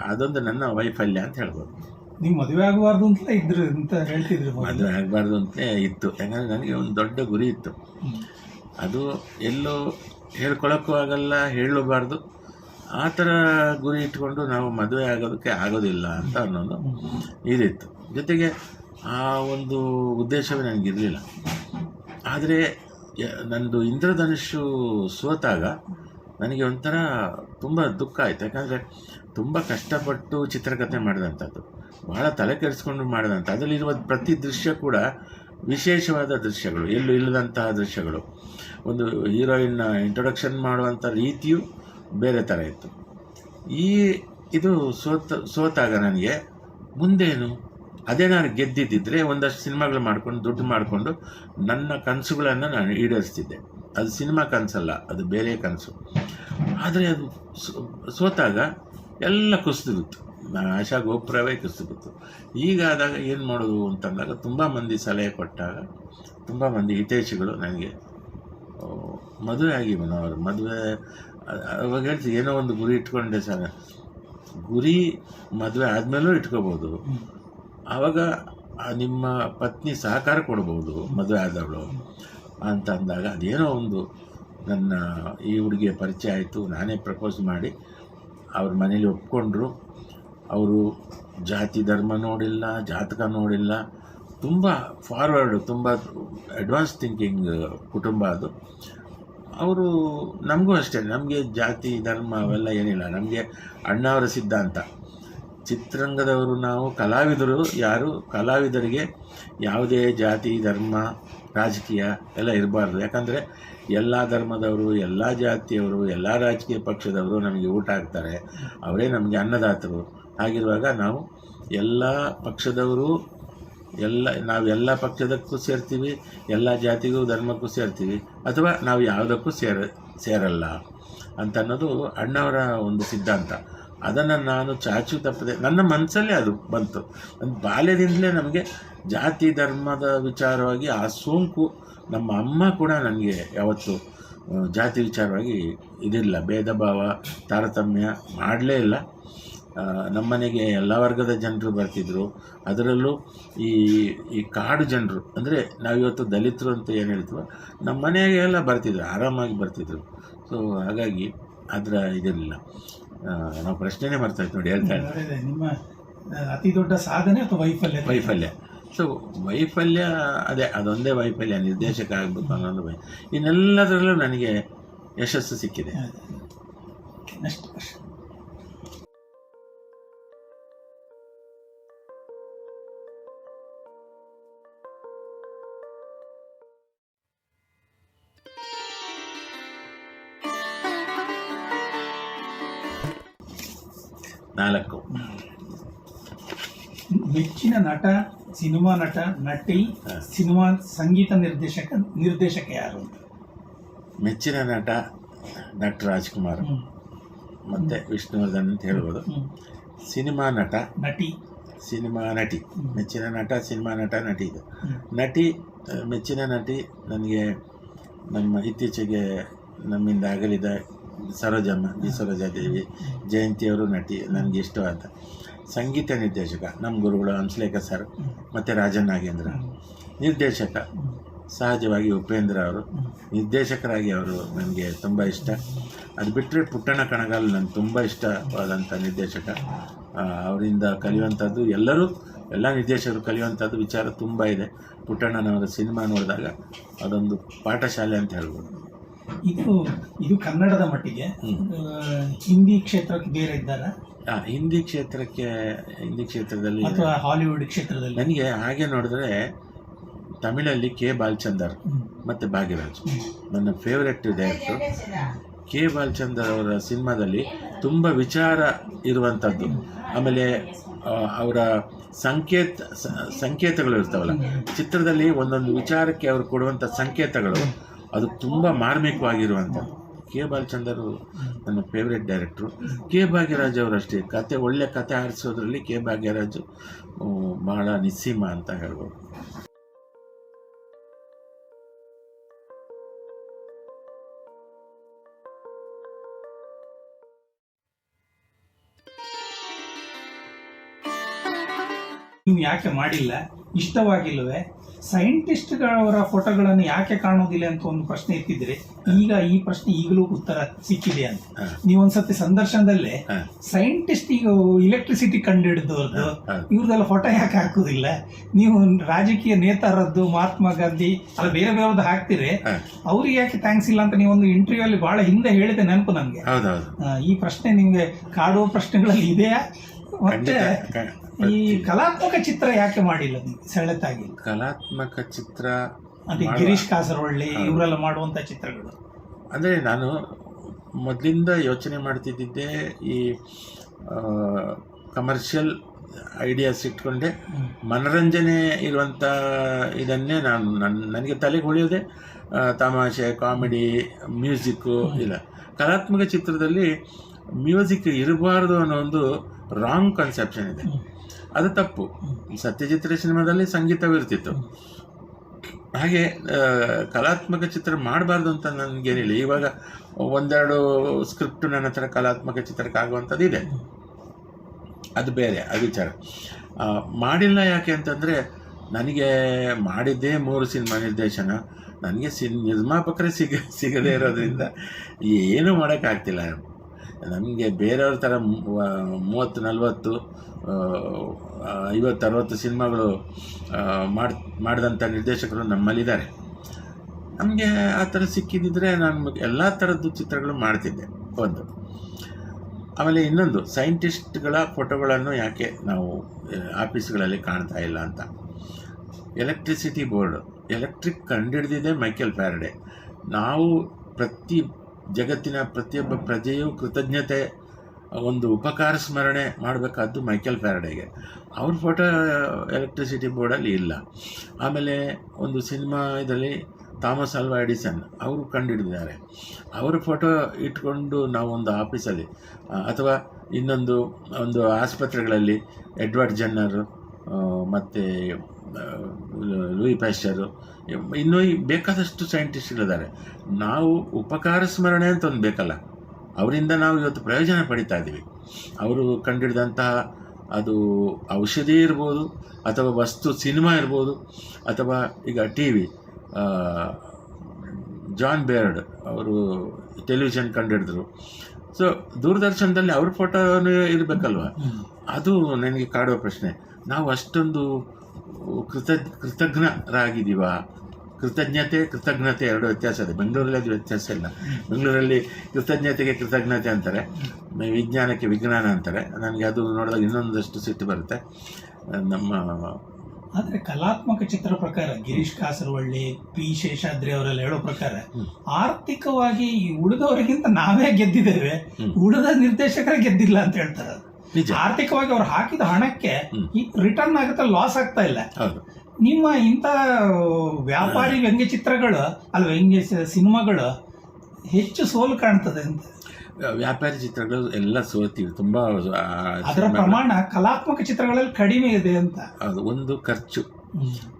ಅದೊಂದು ನನ್ನ ವೈಫಲ್ಯ ಅಂತ ಹೇಳ್ಬೋದು. ನೀವು ಮದುವೆ ಆಗಬಾರ್ದು ಅಂತ ಇದ್ರು ಅಂತ ಹೇಳ್ತಿದ್ರು ಮದುವೆ ಆಗಬಾರ್ದು ಅಂತ ಇತ್ತು. ಯಾಕಂದರೆ ನನಗೆ ಒಂದು ದೊಡ್ಡ ಗುರಿ ಇತ್ತು. ಅದು ಎಲ್ಲೋ ಹೇಳ್ಕೊಳಕ್ಕೂ ಆಗಲ್ಲ ಹೇಳಬಾರ್ದು ಆ ಥರ ಗುರಿ ಇಟ್ಕೊಂಡು ನಾವು ಮದುವೆ ಆಗೋದಕ್ಕೆ ಆಗೋದಿಲ್ಲ ಅಂತ ಅನ್ನೋದು ಇದಿತ್ತು. ಜೊತೆಗೆ ಆ ಒಂದು ಉದ್ದೇಶವೇ ನನಗಿರಲಿಲ್ಲ. ಆದರೆ ನಂದು ಇಂದ್ರಧನುಷು ಸೋತಾಗ ನನಗೆ ಒಂಥರ ತುಂಬ ದುಃಖ ಆಯಿತು. ಯಾಕಂದರೆ ತುಂಬ ಕಷ್ಟಪಟ್ಟು ಚಿತ್ರಕಥೆ ಮಾಡಿದಂಥದ್ದು. ಬಹಳ ತಲೆ ಕೆಡಿಸ್ಕೊಂಡು ಮಾಡಿದಂಥ ಅದರಲ್ಲಿರುವ ಪ್ರತಿ ದೃಶ್ಯ ಕೂಡ ವಿಶೇಷವಾದ ದೃಶ್ಯಗಳು. ಎಲ್ಲೂ ಇಲ್ಲದಂತಹ ದೃಶ್ಯಗಳು. ಒಂದು ಹೀರೋಯಿನ್ನ ಇಂಟ್ರೊಡಕ್ಷನ್ ಮಾಡುವಂಥ ರೀತಿಯು ಬೇರೆ ಥರ ಇತ್ತು. ಈ ಇದು ಸೋತ, ಸೋತಾಗ ನನಗೆ ಮುಂದೇನು ಅದೇ ನಾನು ಗೆದ್ದಿದ್ದಿದ್ರೆ ಒಂದಷ್ಟು ಸಿನಿಮಾಗಳು ಮಾಡ್ಕೊಂಡು, ದುಡ್ಡು ಮಾಡಿಕೊಂಡು ನನ್ನ ಕನಸುಗಳನ್ನು ನಾನು ಈಡೇರಿಸ್ತಿದ್ದೆ. ಅದು ಸಿನಿಮಾ ಕನಸಲ್ಲ, ಅದು ಬೇರೆ ಕನಸು. ಆದರೆ ಅದು ಸೋತಾಗ ಎಲ್ಲ ಕುಸಿದು ಬಿತ್ತು ನಾನು ಆಶಾ ಗೋಪುರವೇ ಕುಸಿದು ಈಗಾದಾಗ ಏನು ಮಾಡೋದು ಅಂತಂದಾಗ ತುಂಬ ಮಂದಿ ಸಲಹೆ ಕೊಟ್ಟಾಗ ತುಂಬ ಮಂದಿ ಹಿತೈಷಿಗಳು ನನಗೆ ಮದುವೆ ಆಗಿ ಅವರು ಮದುವೆ, ಅವಾಗ ಹೇಳ್ತೀವಿ ಏನೋ ಒಂದು ಗುರಿ ಇಟ್ಕೊಂಡೆ ಸರ್. ಗುರಿ ಮದುವೆ ಆದಮೇಲೂ ಇಟ್ಕೋಬೋದು. ಆವಾಗ ನಿಮ್ಮ ಪತ್ನಿ ಸಹಕಾರ ಕೊಡ್ಬೋದು ಮದುವೆ ಆದವಳು ಅಂತ ಅಂದಾಗ ಅದೇನೋ ಒಂದು ನನ್ನ ಈ ಹುಡುಗಿಯ ಪರಿಚಯ ಆಯಿತು, ನಾನೇ ಪ್ರಪೋಸ್ ಮಾಡಿ ಅವ್ರ ಮನೇಲಿ ಒಪ್ಕೊಂಡ್ರು. ಅವರು ಜಾತಿ ಧರ್ಮ ನೋಡಿಲ್ಲ, ಜಾತಕ ನೋಡಿಲ್ಲ. ತುಂಬ ಫಾರ್ವರ್ಡ್ ತುಂಬ ಅಡ್ವಾನ್ಸ್ ಥಿಂಕಿಂಗ್ ಕುಟುಂಬ ಅದು. ಅವರು ನಮಗೂ ಅಷ್ಟೇ, ನಮಗೆ ಜಾತಿ, ಧರ್ಮ ಅವೆಲ್ಲ ಏನಿಲ್ಲ. ನಮಗೆ ಅಣ್ಣಾವರ ಸಿದ್ಧಾಂತ. ಚಿತ್ರರಂಗದವರು ನಾವು ಕಲಾವಿದರು, ಯಾರು ಕಲಾವಿದರಿಗೆ ಯಾವುದೇ ಜಾತಿ, ಧರ್ಮ, ರಾಜಕೀಯ ಎಲ್ಲ ಇರಬಾರ್ದು. ಯಾಕಂದರೆ ಎಲ್ಲ ಧರ್ಮದವರು, ಎಲ್ಲ ಜಾತಿಯವರು, ಎಲ್ಲ ರಾಜಕೀಯ ಪಕ್ಷದವರು ನಮಗೆ ಊಟ ಹಾಕ್ತಾರೆ. ಅವರೇ ನಮಗೆ ಅನ್ನದಾತರು. ಹಾಗಿರುವಾಗ ನಾವು ಎಲ್ಲ ಪಕ್ಷದವರು, ಎಲ್ಲ, ನಾವು ಎಲ್ಲ ಪಕ್ಷದಕ್ಕೂ ಸೇರ್ತೀವಿ, ಎಲ್ಲ ಜಾತಿಗೂ ಧರ್ಮಕ್ಕೂ ಸೇರ್ತೀವಿ, ಅಥವಾ ನಾವು ಯಾವುದಕ್ಕೂ ಸೇರ, ಸೇರಲ್ಲ ಅಂತ ಅನ್ನೋದು ಅಣ್ಣವರ ಒಂದು ಸಿದ್ಧಾಂತ. ಅದನ್ನು ನಾನು ಚಾಚು ತಪ್ಪದೆ, ನನ್ನ ಮನಸ್ಸಲ್ಲೇ ಅದು ಬಂತು. ನನ್ನ ಬಾಲ್ಯದಿಂದಲೇ ನಮಗೆ ಜಾತಿ ಧರ್ಮದ ವಿಚಾರವಾಗಿ ಆ ಸೋಂಕು ನಮ್ಮ ಅಮ್ಮ ಕೂಡ ನನಗೆ ಯಾವತ್ತು, ಜಾತಿ ವಿಚಾರವಾಗಿ ಇದಿಲ್ಲ. ಭೇದ ಭಾವ, ತಾರತಮ್ಯ ಮಾಡಲೇ ಇಲ್ಲ. ನಮ್ಮನೆಗೆ ಎಲ್ಲ ವರ್ಗದ ಜನರು ಬರ್ತಿದ್ರು. ಅದರಲ್ಲೂ ಈ ಈ ಕಾಡು ಜನರು ಅಂದರೆ ನಾವಿವತ್ತು ದಲಿತರು ಅಂತ ಏನು ಹೇಳ್ತೀವೋ ನಮ್ಮ ಮನೆಗೆ ಎಲ್ಲ ಬರ್ತಿದ್ರು ಆರಾಮಾಗಿ ಬರ್ತಿದ್ರು. ಸೊ ಹಾಗಾಗಿ ಅದರ ಇದಿರಲಿಲ್ಲ. ನಾವು ಪ್ರಶ್ನೆನೇ ಇತ್ತು ನೋಡಿ ಹೇಳ್ತಾ ಇದ್ದೆ ನಿಮ್ಮ ಅತಿ ದೊಡ್ಡ ಸಾಧನೆ ಅಥವಾ ವೈಫಲ್ಯ? ವೈಫಲ್ಯ. ಸೊ ವೈಫಲ್ಯ ಅದೇ ಅದೊಂದೇ ವೈಫಲ್ಯ ನಿರ್ದೇಶಕ ಆಗಬೇಕು ಅನ್ನೋದು ಇನ್ನೆಲ್ಲದರಲ್ಲೂ ನನಗೆ ಯಶಸ್ಸು ಸಿಕ್ಕಿದೆ. ನೆಕ್ಸ್ಟ್ ನಾಲ್ಕು. ಮೆಚ್ಚಿನ ನಟ ಸಿನಿಮಾ ನಟ ನಟಿ. ಸಿನಿಮಾ ಸಂಗೀತ ನಿರ್ದೇಶಕ ನಿರ್ದೇಶಕ ಯಾರು ಅಂತ? ಮೆಚ್ಚಿನ ನಟ ಡಾಕ್ಟರ್ ರಾಜ್ಕುಮಾರ್. ಮತ್ತೆ ವಿಷ್ಣುವರ್ಧನ್ ಅಂತ ಹೇಳ್ಬೋದು. ಸಿನಿಮಾ ನಟ. ನಟಿ. ಸಿನಿಮಾ ನಟಿ. ಮೆಚ್ಚಿನ ನಟ ಸಿನಿಮಾ ನಟ ನಟಿ ಇದು. ನಟಿ ಮೆಚ್ಚಿನ ನಟಿ ನನಗೆ ನಮ್ಮ ಇತ್ತೀಚೆಗೆ ನಮ್ಮಿಂದ ಅಗಲಿದ ಸರೋಜಮ್ಮ ಬಿ ಸರೋಜಾದೇವಿ ಜಯಂತಿಯವರು ನಟಿ, ನನಗೆ ಇಷ್ಟವಾದ ಸಂಗೀತ ನಿರ್ದೇಶಕ ನಮ್ಮ ಗುರುಗಳು ಹಂಸಲೇಖ ಸರ್. ಮತ್ತು ರಾಜನ್ ನಾಗೇಂದ್ರ. ನಿರ್ದೇಶಕ ಸಹಜವಾಗಿ ಉಪೇಂದ್ರ ಅವರು, ನಿರ್ದೇಶಕರಾಗಿ ಅವರು ನನಗೆ ತುಂಬ ಇಷ್ಟ. ಅದು ಬಿಟ್ಟರೆ ಪುಟ್ಟಣ ಕಣಗಾಲ್ ನನಗೆ ತುಂಬ ಇಷ್ಟವಾದಂಥ ನಿರ್ದೇಶಕ. ಅವರಿಂದ ಕಲಿಯುವಂಥದ್ದು ಎಲ್ಲರೂ, ಎಲ್ಲ ನಿರ್ದೇಶಕರು ಕಲಿಯುವಂಥದ್ದು ವಿಚಾರ ತುಂಬ ಇದೆ. ಪುಟ್ಟಣ್ಣನವರ ಸಿನಿಮಾ ನೋಡಿದಾಗ ಅದೊಂದು ಪಾಠಶಾಲೆ ಅಂತ ಹೇಳ್ಬೋದು. ಇದು ಇದು ಕನ್ನಡದ ಮಟ್ಟಿಗೆ ಹಿಂದಿ ಕ್ಷೇತ್ರಕ್ಕೆ ಬೇರೆ ಇದ್ದಾರ? ಹಿಂದಿ ಕ್ಷೇತ್ರಕ್ಕೆ ಹಿಂದಿ ಕ್ಷೇತ್ರದಲ್ಲಿ ಅಥವಾ ಹಾಲಿವುಡ್ ಕ್ಷೇತ್ರದಲ್ಲಿ? ನನಗೆ ಹಾಗೆ ನೋಡಿದ್ರೆ ತಮಿಳಲ್ಲಿ ಕೆ ಬಾಲ್ಚಂದರ್ ಮತ್ತೆ ಮತ್ತು ಭಾಗ್ಯರಾಜ್. ನನ್ನ ಫೇವರೆಟ್ ಡೈರೆಕ್ಟರ್ ಕೆ ಬಾಲ್ಚಂದರ್ ಅವರ ಸಿನಿಮಾದಲ್ಲಿ ತುಂಬ ವಿಚಾರ ಇರುವಂಥದ್ದು ಆಮೇಲೆ ಅವರ ಸಂಕೇತ ಸಂಕೇತಗಳು ಇರ್ತಾವಲ್ಲ. ಚಿತ್ರದಲ್ಲಿ ಒಂದೊಂದು ವಿಚಾರಕ್ಕೆ ಅವರು ಕೊಡುವಂಥ ಸಂಕೇತಗಳು. ಅದು ತುಂಬ ಮಾರ್ಮಿಕವಾಗಿರುವಂಥದ್ದು ಕೆ. ಬಾಲಚಂದರು ನನ್ನ ಫೇವ್ರೆಟ್ ಡೈರೆಕ್ಟ್ರು ಕೆ. ಭಾಗ್ಯರಾಜ್ ಅವರಷ್ಟೇ. ಕತೆ, ಒಳ್ಳೆ ಕತೆ ಆರಿಸೋದ್ರಲ್ಲಿ ಕೆ. ಭಾಗ್ಯರಾಜು ಬಹಳ ನಿಸ್ಸೀಮ ಅಂತ ಹೇಳ್ಬೋದು. ನೀವು ಯಾಕೆ ಮಾಡಿಲ್ಲ? ಇಷ್ಟವಾಗಿಲ್ಲವೇ? ಸೈಂಟಿಸ್ಟ್ಗಳವರ ಫೋಟೋಗಳನ್ನು ಯಾಕೆ ಕಾಣೋದಿಲ್ಲ ಅಂತ ಒಂದು ಪ್ರಶ್ನೆ ಎತ್ತಿದ್ರೆ ಈಗ ಈ ಪ್ರಶ್ನೆ ಈಗಲೂ ಉತ್ತರ ಸಿಕ್ಕಿದೆ ಅಂತ. ನೀವು ನೀವೊಂದ್ಸತಿ ಸಂದರ್ಶನದಲ್ಲೇ ಸೈಂಟಿಸ್ಟ್ ಈಗ ಇಲೆಕ್ಟ್ರಿಸಿಟಿ ಕಂಡು ಹಿಡಿದವ್ರದ್ದು ಇವ್ರದೆಲ್ಲ ಫೋಟೋ ಯಾಕೆ ಹಾಕುದಿಲ್ಲ? ನೀವು ರಾಜಕೀಯ ನೇತಾರದ್ದು ಮಹಾತ್ಮ ಗಾಂಧಿ ಅಲ್ಲ ಬೇರೆ ಬೇರೆದು ಹಾಕ್ತಿರಿ. ಅವ್ರಿಗೆ ಯಾಕೆ ಥ್ಯಾಂಕ್ಸ್ ಇಲ್ಲ ಅಂತ ನೀವೊಂದು ಇಂಟರ್ವ್ಯೂ ಅಲ್ಲಿ ಬಹಳ ಹಿಂದೆ ಹೇಳಿದೆ ನೆನಪು ನನಗೆ ಹೌದೌದು. ಈ ಪ್ರಶ್ನೆ ನಿಮ್ಗೆ ಕಾಡುವ ಪ್ರಶ್ನೆಗಳಲ್ಲಿ ಇದೆಯಾ? ಮತ್ತೆ ಈ ಕಲಾತ್ಮಕ ಚಿತ್ರ ಯಾಕೆ ಮಾಡಿಲ್ಲ? ಸೆಳೆತಾಗಿ. ಕಲಾತ್ಮಕ ಚಿತ್ರ ಅದೇ ಗಿರೀಶ್ ಕಾಸರವಳ್ಳಿ ಇವರೆಲ್ಲ ಮಾಡುವಂತ ಚಿತ್ರಗಳು. ಅಂದ್ರೆ ನಾನು ಮೊದಲಿಂದ ಯೋಚನೆ ಮಾಡ್ತಿದ್ದಿದ್ದೆ ಈ ಕಮರ್ಷಿಯಲ್ ಐಡಿಯಾಸ್ ಇಟ್ಕೊಂಡೆ. ಮನರಂಜನೆ ಇರುವಂಥ ಇದನ್ನೇ ನಾನು ನನ್ನ ನನಗೆ ತಲೆಗೆ ಹೊಳೆಯೋದೆ ತಮಾಷೆ ಕಾಮಿಡಿ ಮ್ಯೂಸಿಕ್ಕು ಇಲ್ಲ. ಕಲಾತ್ಮಕ ಚಿತ್ರದಲ್ಲಿ ಮ್ಯೂಸಿಕ್ ಇರಬಾರ್ದು ಅನ್ನೋ ಒಂದು ರಾಂಗ್ ಕನ್ಸೆಪ್ಷನ್ ಇದೆ. ಅದು ತಪ್ಪು. ಸತ್ಯಚಿತ್ರ ಸಿನಿಮಾದಲ್ಲಿ ಸಂಗೀತವಿರ್ತಿತ್ತು ಹಾಗೆ ಕಲಾತ್ಮಕ ಚಿತ್ರ ಮಾಡಬಾರ್ದು ಅಂತ ನನಗೇನಿಲ್ಲ. ಇವಾಗ ಒಂದೆರಡು ಸ್ಕ್ರಿಪ್ಟ್ ನನ್ನ ಹತ್ರ ಕಲಾತ್ಮಕ ಚಿತ್ರಕ್ಕಾಗುವಂಥದ್ದು ಇದೆ. ಅದು ಬೇರೆ, ಅದು ವಿಚಾರ. ಮಾಡಿಲ್ಲ ಯಾಕೆ ಅಂತಂದರೆ, ನನಗೆ ಮಾಡಿದ್ದೇ ಮೂರು ಸಿನಿಮಾ ನಿರ್ದೇಶನ. ನನಗೆ ಸಿನ್ ನಿರ್ಮಾಪಕರೇ ಸಿಗ, ಸಿಗದೇ ಇರೋದ್ರಿಂದ ಏನೂ ಮಾಡೋಕ್ಕಾಗ್ತಿಲ್ಲ. ನಮಗೆ ಬೇರೆಯವ್ರ ಥರ ಮೂವತ್ತು, ನಲವತ್ತು ಐವತ್ತು, ಅರವತ್ತು ಸಿನಿಮಾಗಳು ಮಾಡಿ ಮಾಡಿದಂಥ ನಿರ್ದೇಶಕರು ನಮ್ಮಲ್ಲಿದ್ದಾರೆ. ನಮಗೆ ಆ ಥರ ಸಿಕ್ಕಿದ್ದಿದ್ರೆ ನಾನು ಎಲ್ಲ ಥರದ್ದು ಚಿತ್ರಗಳು ಮಾಡ್ತಿದ್ದೆ. ಒಂದು. ಆಮೇಲೆ ಇನ್ನೊಂದು, ಸೈಂಟಿಸ್ಟ್ಗಳ ಫೋಟೋಗಳನ್ನು ಯಾಕೆ ನಾವು ಆಫೀಸ್ಗಳಲ್ಲಿ ಕಾಣ್ತಾ ಇಲ್ಲ ಅಂತ. ಎಲೆಕ್ಟ್ರಿಸಿಟಿ ಬೋರ್ಡ್, ಎಲೆಕ್ಟ್ರಿಕ್ ಕಂಡುಹಿಡಿದಿದೆ ಮೈಕೆಲ್ ಫ್ಯಾರಡೆ. ನಾವು ಪ್ರತಿ ಜಗತ್ತಿನ ಪ್ರತಿಯೊಬ್ಬ ಪ್ರಜೆಯು ಕೃತಜ್ಞತೆ ಒಂದು ಉಪಕಾರ ಸ್ಮರಣೆ ಮಾಡಬೇಕಾದ್ದು ಮೈಕೆಲ್ ಫ್ಯಾರಡೆಗೆ. ಅವ್ರ ಫೋಟೋ ಎಲೆಕ್ಟ್ರಿಸಿಟಿ ಬೋರ್ಡಲ್ಲಿ ಇಲ್ಲ. ಆಮೇಲೆ ಒಂದು ಸಿನಿಮಾ ಇದರಲ್ಲಿ ಥಾಮಸ್ ಅಲ್ವಾ ಎಡಿಸನ್ ಅವರು ಕಂಡುಹಿಡಿದಿದ್ದಾರೆ ಅವರ ಫೋಟೋ ಇಟ್ಕೊಂಡು ನಾವು ಒಂದು ಆಫೀಸಲ್ಲಿ ಅಥವಾ ಇನ್ನೊಂದು, ಒಂದು ಆಸ್ಪತ್ರೆಗಳಲ್ಲಿ ಎಡ್ವರ್ಡ್ ಜನ್ನರ್ ಮತ್ತು ಲೂಯಿ ಪ್ಯಾಶ್ಚರು ಇನ್ನೂ ಬೇಕಾದಷ್ಟು ಸೈಂಟಿಸ್ಟ್ಗಳಿದ್ದಾರೆ ನಾವು ಉಪಕಾರ ಸ್ಮರಣೆ ಅಂತ ಒಂದು ಬೇಕಲ್ಲ. ಅವರಿಂದ ನಾವು ಇವತ್ತು ಪ್ರಯೋಜನ ಪಡಿತಾ ಇದ್ದೀವಿ. ಅವರು ಕಂಡುಹಿಡಿದಂತಹ ಅದು ಔಷಧಿ ಇರ್ಬೋದು ಅಥವಾ ವಸ್ತು ಸಿನಿಮಾ ಇರ್ಬೋದು ಅಥವಾ ಈಗ ಟಿ ವಿ ಜಾನ್ ಬೇರ್ಡ್ ಅವರು ಟೆಲಿವಿಷನ್ ಕಂಡುಹಿಡಿದ್ರು ಸೊ ದೂರದರ್ಶನದಲ್ಲಿ ಅವ್ರ ಫೋಟೋನು ಇರಬೇಕಲ್ವ? ಅದು ನನಗೆ ಕಾಡುವ ಪ್ರಶ್ನೆ. ನಾವು ಅಷ್ಟೊಂದು ಕೃತ ಕೃತಜ್ಞರಾಗಿದ್ದೀವ. ಕೃತಜ್ಞತೆ ಕೃತಜ್ಞತೆ ಎರಡು ವ್ಯತ್ಯಾಸ ಇದೆ. ಬೆಂಗಳೂರಲ್ಲಿ ಅದು ವ್ಯತ್ಯಾಸ ಇಲ್ಲ. ಬೆಂಗಳೂರಲ್ಲಿ ಕೃತಜ್ಞತೆಗೆ ಕೃತಜ್ಞತೆ ಅಂತಾರೆ. ವಿಜ್ಞಾನಕ್ಕೆ ವಿಜ್ಞಾನ ಅಂತಾರೆ. ನನಗೆ ಅದು ನೋಡಿದಾಗ ಇನ್ನೊಂದಷ್ಟು ಸಿಟ್ಟು ಬರುತ್ತೆ. ನಮ್ಮ ಆದರೆ ಕಲಾತ್ಮಕ ಚಿತ್ರ ಪ್ರಕಾರ ಗಿರೀಶ್ ಕಾಸರವಳ್ಳಿ ಪಿ. ಶೇಷಾದ್ರಿ ಅವರೆಲ್ಲ ಹೇಳೋ ಪ್ರಕಾರ ಆರ್ಥಿಕವಾಗಿ ಈ ಉಳಿದವರಿಗಿಂತ ನಾವೇ ಗೆದ್ದಿದ್ದೇವೆ. ಉಳಿದ ನಿರ್ದೇಶಕರೇ ಗೆದ್ದಿಲ್ಲ ಅಂತ ಹೇಳ್ತಾರೆ. ಆರ್ಥಿಕವಾಗಿ ಅವ್ರು ಹಾಕಿದ ಹಣಕ್ಕೆ ರಿಟರ್ನ್ ಆಗುತ್ತೆ ಲಾಸ್ ಆಗ್ತಾ ಇಲ್ಲ. ನಿಮ್ಮ ಇಂಥ ವ್ಯಾಪಾರಿ ವ್ಯಂಗ್ಯ ಚಿತ್ರಗಳು ಅಲ್ಲ ವ್ಯಂಗ್ಯ ಸಿನಿಮಾಗಳು ಹೆಚ್ಚು ಸೋಲು ಕಾಣ್ತದೆ ಅಂತ. ವ್ಯಾಪಾರಿ ಚಿತ್ರಗಳು ಎಲ್ಲ ಸೋತಿವೆ ತುಂಬಾ ಅದರ ಪ್ರಮಾಣ ಕಲಾತ್ಮಕ ಚಿತ್ರಗಳಲ್ಲಿ ಕಡಿಮೆ ಇದೆ ಅಂತ. ಅದು ಒಂದು ಖರ್ಚು.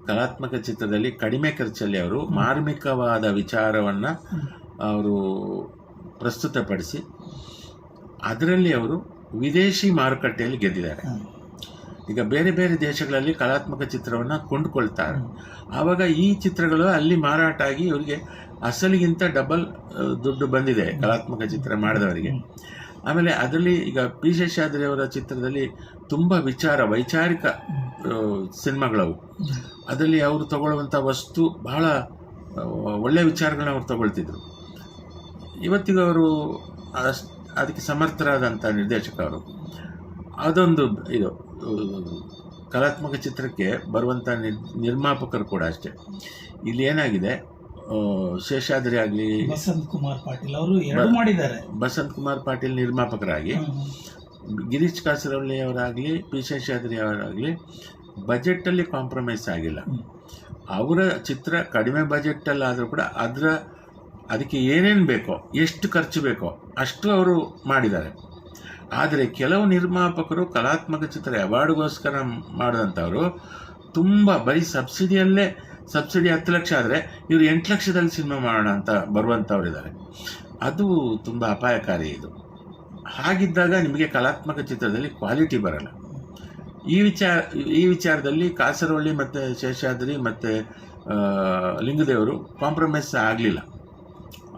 ಕಲಾತ್ಮಕ ಚಿತ್ರದಲ್ಲಿ ಕಡಿಮೆ ಖರ್ಚಲ್ಲಿ ಅವರು ಮಾರ್ಮಿಕವಾದ ವಿಚಾರವನ್ನ ಅವರು ಪ್ರಸ್ತುತಪಡಿಸಿ ಅದರಲ್ಲಿ ಅವರು ವಿದೇಶಿ ಮಾರುಕಟ್ಟೆಯಲ್ಲಿ ಗೆದ್ದಿದ್ದಾರೆ. ಈಗ ಬೇರೆ ಬೇರೆ ದೇಶಗಳಲ್ಲಿ ಕಲಾತ್ಮಕ ಚಿತ್ರವನ್ನು ಕೊಂಡುಕೊಳ್ತಾರೆ. ಆವಾಗ ಈ ಚಿತ್ರಗಳು ಅಲ್ಲಿ ಮಾರಾಟ ಆಗಿ ಇವರಿಗೆ ಅಸಲಿಗಿಂತ ಡಬಲ್ ದುಡ್ಡು ಬಂದಿದೆ ಕಲಾತ್ಮಕ ಚಿತ್ರ ಮಾಡಿದವರಿಗೆ. ಆಮೇಲೆ ಅದರಲ್ಲಿ ಈಗ ಪಿ ಶೇಷಾದ್ರಿ ಅವರ ಚಿತ್ರದಲ್ಲಿ ತುಂಬ ವಿಚಾರ, ವೈಚಾರಿಕ ಸಿನಿಮಾಗಳವು. ಅದರಲ್ಲಿ ಅವರು ತಗೊಳ್ಳುವಂಥ ವಸ್ತು ಬಹಳ ಒಳ್ಳೆಯ ಒಳ್ಳೆ ವಿಚಾರಗಳನ್ನ ಅವ್ರು ತಗೊಳ್ತಿದ್ರು. ಇವತ್ತಿಗೂ ಅವರು ಅಷ್ಟ್- ಅದಕ್ಕೆ ಸಮರ್ಥರಾದಂಥ ನಿರ್ದೇಶಕರು ಅವರು ಅದೊಂದು ಇದು ಕಲಾತ್ಮಕ ಚಿತ್ರಕ್ಕೆ ಬರುವಂಥ ನಿರ್ ನಿರ್ಮಾಪಕರು ಕೂಡ ಅಷ್ಟೇ. ಇಲ್ಲಿ ಏನಾಗಿದೆ ಶೇಷಾದ್ರಿ ಆಗಲಿ ಬಸಂತ್ ಕುಮಾರ್ ಪಾಟೀಲ್ ಅವರು ಎರಡು ಮಾಡಿದ್ದಾರೆ. ಬಸಂತ್ ಕುಮಾರ್ ಪಾಟೀಲ್ ನಿರ್ಮಾಪಕರಾಗಿ ಗಿರೀಶ್ ಕಾಸರವಳ್ಳಿ ಅವರಾಗಲಿ ಪಿ ಶೇಷಾದ್ರಿ ಅವರಾಗಲಿ ಬಜೆಟ್ಟಲ್ಲಿ ಕಾಂಪ್ರಮೈಸ್ ಆಗಿಲ್ಲ. ಅವರ ಚಿತ್ರ ಕಡಿಮೆ ಬಜೆಟಲ್ಲಿ ಆದರೂ ಕೂಡ ಅದರ ಅದಕ್ಕೆ ಏನೇನು ಬೇಕೋ, ಎಷ್ಟು ಖರ್ಚು ಬೇಕೋ ಅಷ್ಟು ಅವರು ಮಾಡಿದ್ದಾರೆ. ಆದರೆ ಕೆಲವು ನಿರ್ಮಾಪಕರು ಕಲಾತ್ಮಕ ಚಿತ್ರ ಅವಾರ್ಡ್ಗೋಸ್ಕರ ಮಾಡಿದಂಥವರು ತುಂಬ ಬರೀ ಸಬ್ಸಿಡಿಯಲ್ಲೇ, ಸಬ್ಸಿಡಿ ಹತ್ತು ಲಕ್ಷ ಆದರೆ ಇವರು ಎಂಟು ಲಕ್ಷದಲ್ಲಿ ಸಿನಿಮಾ ಮಾಡೋಣ ಅಂತ ಬರುವಂಥವ್ರಿದ್ದಾರೆ ಅದು ತುಂಬ ಅಪಾಯಕಾರಿ ಇದು. ಹಾಗಿದ್ದಾಗ ನಿಮಗೆ ಕಲಾತ್ಮಕ ಚಿತ್ರದಲ್ಲಿ ಕ್ವಾಲಿಟಿ ಬರಲ್ಲ. ಈ ವಿಚಾರ, ಈ ವಿಚಾರದಲ್ಲಿ ಕಾಸರವಳ್ಳಿ ಮತ್ತು ಶೇಷಾದ್ರಿ ಮತ್ತು ಲಿಂಗದೇವರು ಕಾಂಪ್ರಮೈಸ್ ಆಗಲಿಲ್ಲ.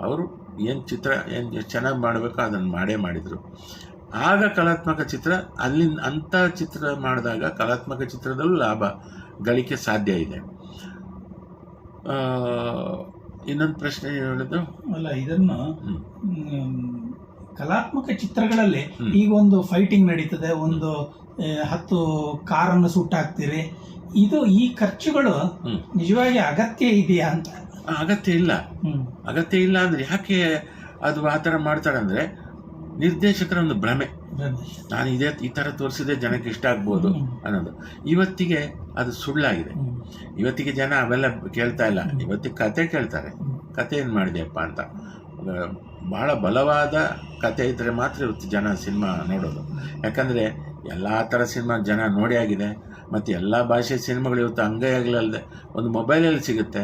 ಅವರು ಏನು ಚಿತ್ರ ಏನು ಚೆನ್ನಾಗಿ ಮಾಡಬೇಕೋ ಅದನ್ನು ಮಾಡೇ ಮಾಡಿದರು. ಆಗ ಕಲಾತ್ಮಕ ಚಿತ್ರ ಅಲ್ಲಿ ಅಂಥ ಚಿತ್ರ ಮಾಡಿದಾಗ ಕಲಾತ್ಮಕ ಚಿತ್ರದಲ್ಲೂ ಲಾಭ ಗಳಿಕೆ ಸಾಧ್ಯ ಇದೆ. ಇನ್ನೊಂದು ಪ್ರಶ್ನೆ ಹೇಳಿದ್ರು ಅಲ್ಲ ಇದನ್ನು ಕಲಾತ್ಮಕ ಚಿತ್ರಗಳಲ್ಲಿ. ಈಗ ಒಂದು ಫೈಟಿಂಗ್ ನಡೀತದೆ ಒಂದು ಹತ್ತು ಕಾರನ್ನು ಸುಟ್ಟಾಕ್ತೀರಿ. ಇದು ಈ ಖರ್ಚುಗಳು. ನಿಜವಾಗಿ ಅಗತ್ಯ ಇದೆಯಾ ಅಂತ? ಅಗತ್ಯ ಇಲ್ಲ. ಅಗತ್ಯ ಇಲ್ಲ ಅಂದರೆ ಯಾಕೆ ಅದು ಆ ಥರ ಮಾಡ್ತಾರೆ ಅಂದರೆ ನಿರ್ದೇಶಕರ ಒಂದು ಭ್ರಮೆ. ನಾನು ಇದೇ ಈ ಥರ ತೋರಿಸಿದ್ರೆ ಜನಕ್ಕೆ ಇಷ್ಟ ಆಗ್ಬೋದು ಅನ್ನೋದು. ಇವತ್ತಿಗೆ ಅದು ಸುಳ್ಳಾಗಿದೆ. ಇವತ್ತಿಗೆ ಜನ ಅವೆಲ್ಲ ಕೇಳ್ತಾ ಇಲ್ಲ. ಇವತ್ತಿಗೆ ಕತೆ ಕೇಳ್ತಾರೆ. ಕತೆ ಏನು ಮಾಡಿದೆಯಪ್ಪ ಅಂತ. ಬಹಳ ಬಲವಾದ ಕತೆ ಇದ್ದರೆ ಮಾತ್ರ ಇವತ್ತು ಜನ ಸಿನಿಮಾ ನೋಡೋದು. ಯಾಕಂದರೆ ಎಲ್ಲ ಥರ ಸಿನಿಮಾ ಜನ ನೋಡಿ ಆಗಿದೆ. ಮತ್ತು ಎಲ್ಲ ಭಾಷೆ ಸಿನಿಮಾಗಳು ಇವತ್ತು ಅಂಗೈಯಾಗಲಲ್ಲದೆ ಒಂದು ಮೊಬೈಲಲ್ಲಿ ಸಿಗುತ್ತೆ.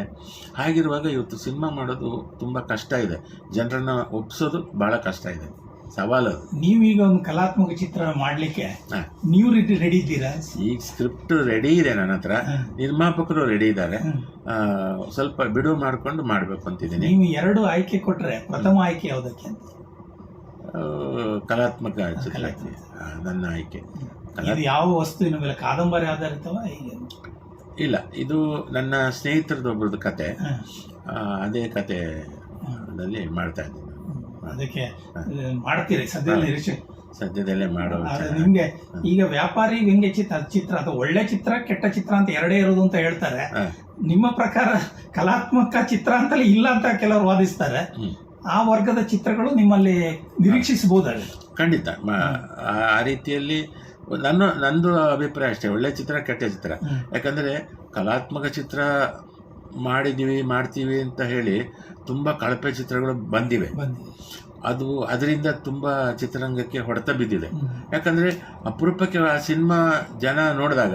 ಹಾಗಿರುವಾಗ ಇವತ್ತು ಸಿನಿಮಾ ಮಾಡೋದು ತುಂಬ ಕಷ್ಟ ಇದೆ. ಜನರನ್ನು ಒಪ್ಸೋದು ಭಾಳ ಕಷ್ಟ ಇದೆ. ಸವಾಲು ಅದು ನೀವೀಗ ಒಂದು ಕಲಾತ್ಮಕ ಚಿತ್ರ ಮಾಡಲಿಕ್ಕೆ. ನೀವು ರೆಡಿ ರೆಡಿ ಇದ್ದೀರಾ? ಈಗ ಸ್ಕ್ರಿಪ್ಟ್ ರೆಡಿ ಇದೆ ನನ್ನ ಹತ್ರ. ನಿರ್ಮಾಪಕರು ರೆಡಿ ಇದ್ದಾರೆ. ಸ್ವಲ್ಪ ಬಿಡುವು ಮಾಡಿಕೊಂಡು ಮಾಡಬೇಕು ಅಂತಿದ್ದೀನಿ. ನೀವು ಎರಡು ಆಯ್ಕೆ ಕೊಟ್ಟರೆ ಪ್ರಥಮ ಆಯ್ಕೆ ಯಾವುದಕ್ಕೆ ಅಂತ? ಕಲಾತ್ಮಕ ಚಿತ್ರಕ್ಕೆ ನನ್ನ ಆಯ್ಕೆ. ಯಾವ ವಸ್ತು ಮೇಲೆ ಕಾದಂಬರಿ ಆಧಾರಿತವ ಇಲ್ಲ ಇದು ನನ್ನ ಸ್ನೇಹಿತರದೊಬ್ಬರದ ಕತೆ. ಅದೇ ಕತೆ ಮಾಡ್ತಾ ಇದ್ದೀನಿ. ಅದಕ್ಕೆ ಮಾಡ್ತೀರಿ ಸದ್ಯದಲ್ಲಿ ಸದ್ಯದಲ್ಲೇ ಮಾಡೋ. ನಿಮ್ಗೆ ಈಗ ವ್ಯಾಪಾರಿ ಹೆಂಗೆ ಚಿತ್ರ ಚಿತ್ರ ಅಥವಾ ಒಳ್ಳೆ ಚಿತ್ರ ಕೆಟ್ಟ ಚಿತ್ರ ಅಂತ ಎರಡೇ ಇರೋದು ಅಂತ ಹೇಳ್ತಾರೆ. ನಿಮ್ಮ ಪ್ರಕಾರ ಕಲಾತ್ಮಕ ಚಿತ್ರ ಅಂತಲೇ ಇಲ್ಲ ಅಂತ ಕೆಲವರು ವಾದಿಸ್ತಾರೆ. ಆ ವರ್ಗದ ಚಿತ್ರಗಳು ನಿಮ್ಮಲ್ಲಿ ನಿರೀಕ್ಷಿಸಬಹುದಾಗಿದೆ ಖಂಡಿತ. ಆ- ರೀತಿಯಲ್ಲಿ ನನ್ನ ನಂದು ಅಭಿಪ್ರಾಯ ಅಷ್ಟೇ. ಒಳ್ಳೆ ಚಿತ್ರ ಕೆಟ್ಟ ಚಿತ್ರ. ಯಾಕಂದರೆ ಕಲಾತ್ಮಕ ಚಿತ್ರ ಮಾಡಿದ್ದೀವಿ ಮಾಡ್ತೀವಿ ಅಂತ ಹೇಳಿ ತುಂಬ ಕಳಪೆ ಚಿತ್ರಗಳು ಬಂದಿವೆ. ಅದು ಅದರಿಂದ ತುಂಬ ಚಿತ್ರರಂಗಕ್ಕೆ ಹೊಡೆತ ಬಿದ್ದಿದೆ. ಯಾಕಂದರೆ ಅಪರೂಪಕ್ಕೆ ಆ ಸಿನಿಮಾ ಜನ ನೋಡಿದಾಗ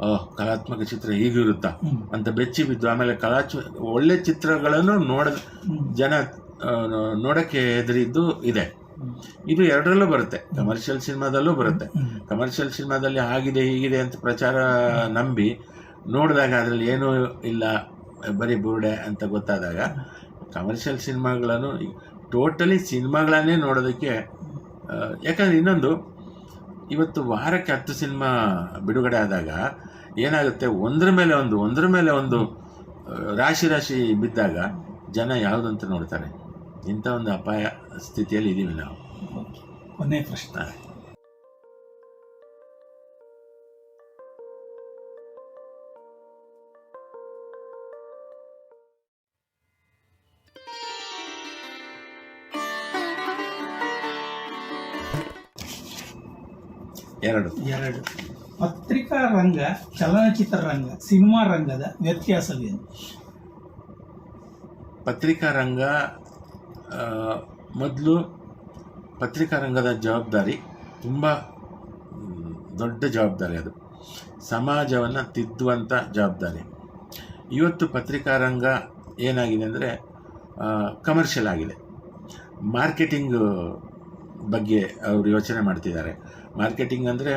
ಓಹ್ ಕಲಾತ್ಮಕ ಚಿತ್ರ ಹೀಗಿರುತ್ತಾ? ಅಂತ ಬೆಚ್ಚಿ ಬಿದ್ದು ಆಮೇಲೆ ಕಲಾ ಒಳ್ಳೆ ಚಿತ್ರಗಳನ್ನು ನೋಡ ಜನ ನೋಡಕ್ಕೆ ಎದುರಿದ್ದು ಇದೆ. ಇದು ಎರಡರಲ್ಲೂ ಬರುತ್ತೆ. ಕಮರ್ಷಿಯಲ್ ಸಿನಿಮಾದಲ್ಲೂ ಬರುತ್ತೆ. ಕಮರ್ಷಿಯಲ್ ಸಿನಿಮಾದಲ್ಲಿ ಆಗಿದೆ ಹೀಗಿದೆ ಅಂತ ಪ್ರಚಾರ ನಂಬಿ ನೋಡಿದಾಗ ಅದರಲ್ಲಿ ಏನೂ ಇಲ್ಲ, ಬರೀ ಬುರುಡೆ ಅಂತ ಗೊತ್ತಾದಾಗ ಕಮರ್ಷಿಯಲ್ ಸಿನಿಮಾಗಳನ್ನು ಟೋಟಲಿ ಸಿನಿಮಾಗಳನ್ನೇ ನೋಡೋದಕ್ಕೆ ಯಾಕಂದರೆ ಯಾಕಂದ್ರೆ ಇನ್ನೊಂದು, ಇವತ್ತು ವಾರಕ್ಕೆ ಹತ್ತು ಸಿನಿಮಾ ಬಿಡುಗಡೆ ಆದಾಗ ಏನಾಗುತ್ತೆ, ಒಂದ್ರ ಮೇಲೆ ಒಂದು, ಒಂದರ ಮೇಲೆ ಒಂದು ರಾಶಿ ರಾಶಿ ಬಿದ್ದಾಗ ಜನ ಯಾವುದಂತ ನೋಡ್ತಾರೆ. ಇಂಥ ಒಂದು ಅಪಾಯ ಸ್ಥಿತಿಯಲ್ಲಿ ಇದ್ದೀವಿ ನಾವು. ಕೊನೆ ಪ್ರಶ್ನೆ. ಎರಡು. ಎರಡು. ಪತ್ರಿಕಾ ರಂಗ ಚಲನಚಿತ್ರ ರಂಗ ಸಿನಿಮಾ ರಂಗದ ವ್ಯತ್ಯಾಸವೇನು? ಪತ್ರಿಕಾ ರಂಗ ಮೊದಲು ಪತ್ರಿಕಾ ರಂಗದ ಜವಾಬ್ದಾರಿ ತುಂಬ ದೊಡ್ಡ ಜವಾಬ್ದಾರಿ ಅದು. ಸಮಾಜವನ್ನು ತಿದ್ದುವಂಥ ಜವಾಬ್ದಾರಿ. ಇವತ್ತು ಪತ್ರಿಕಾ ರಂಗ ಏನಾಗಿದೆ ಅಂದರೆ ಕಮರ್ಷಿಯಲ್ ಆಗಿದೆ. ಮಾರ್ಕೆಟಿಂಗ್ ಬಗ್ಗೆ ಅವರು ಯೋಚನೆ ಮಾಡ್ತಿದ್ದಾರೆ. ಮಾರ್ಕೆಟಿಂಗ್ ಅಂದರೆ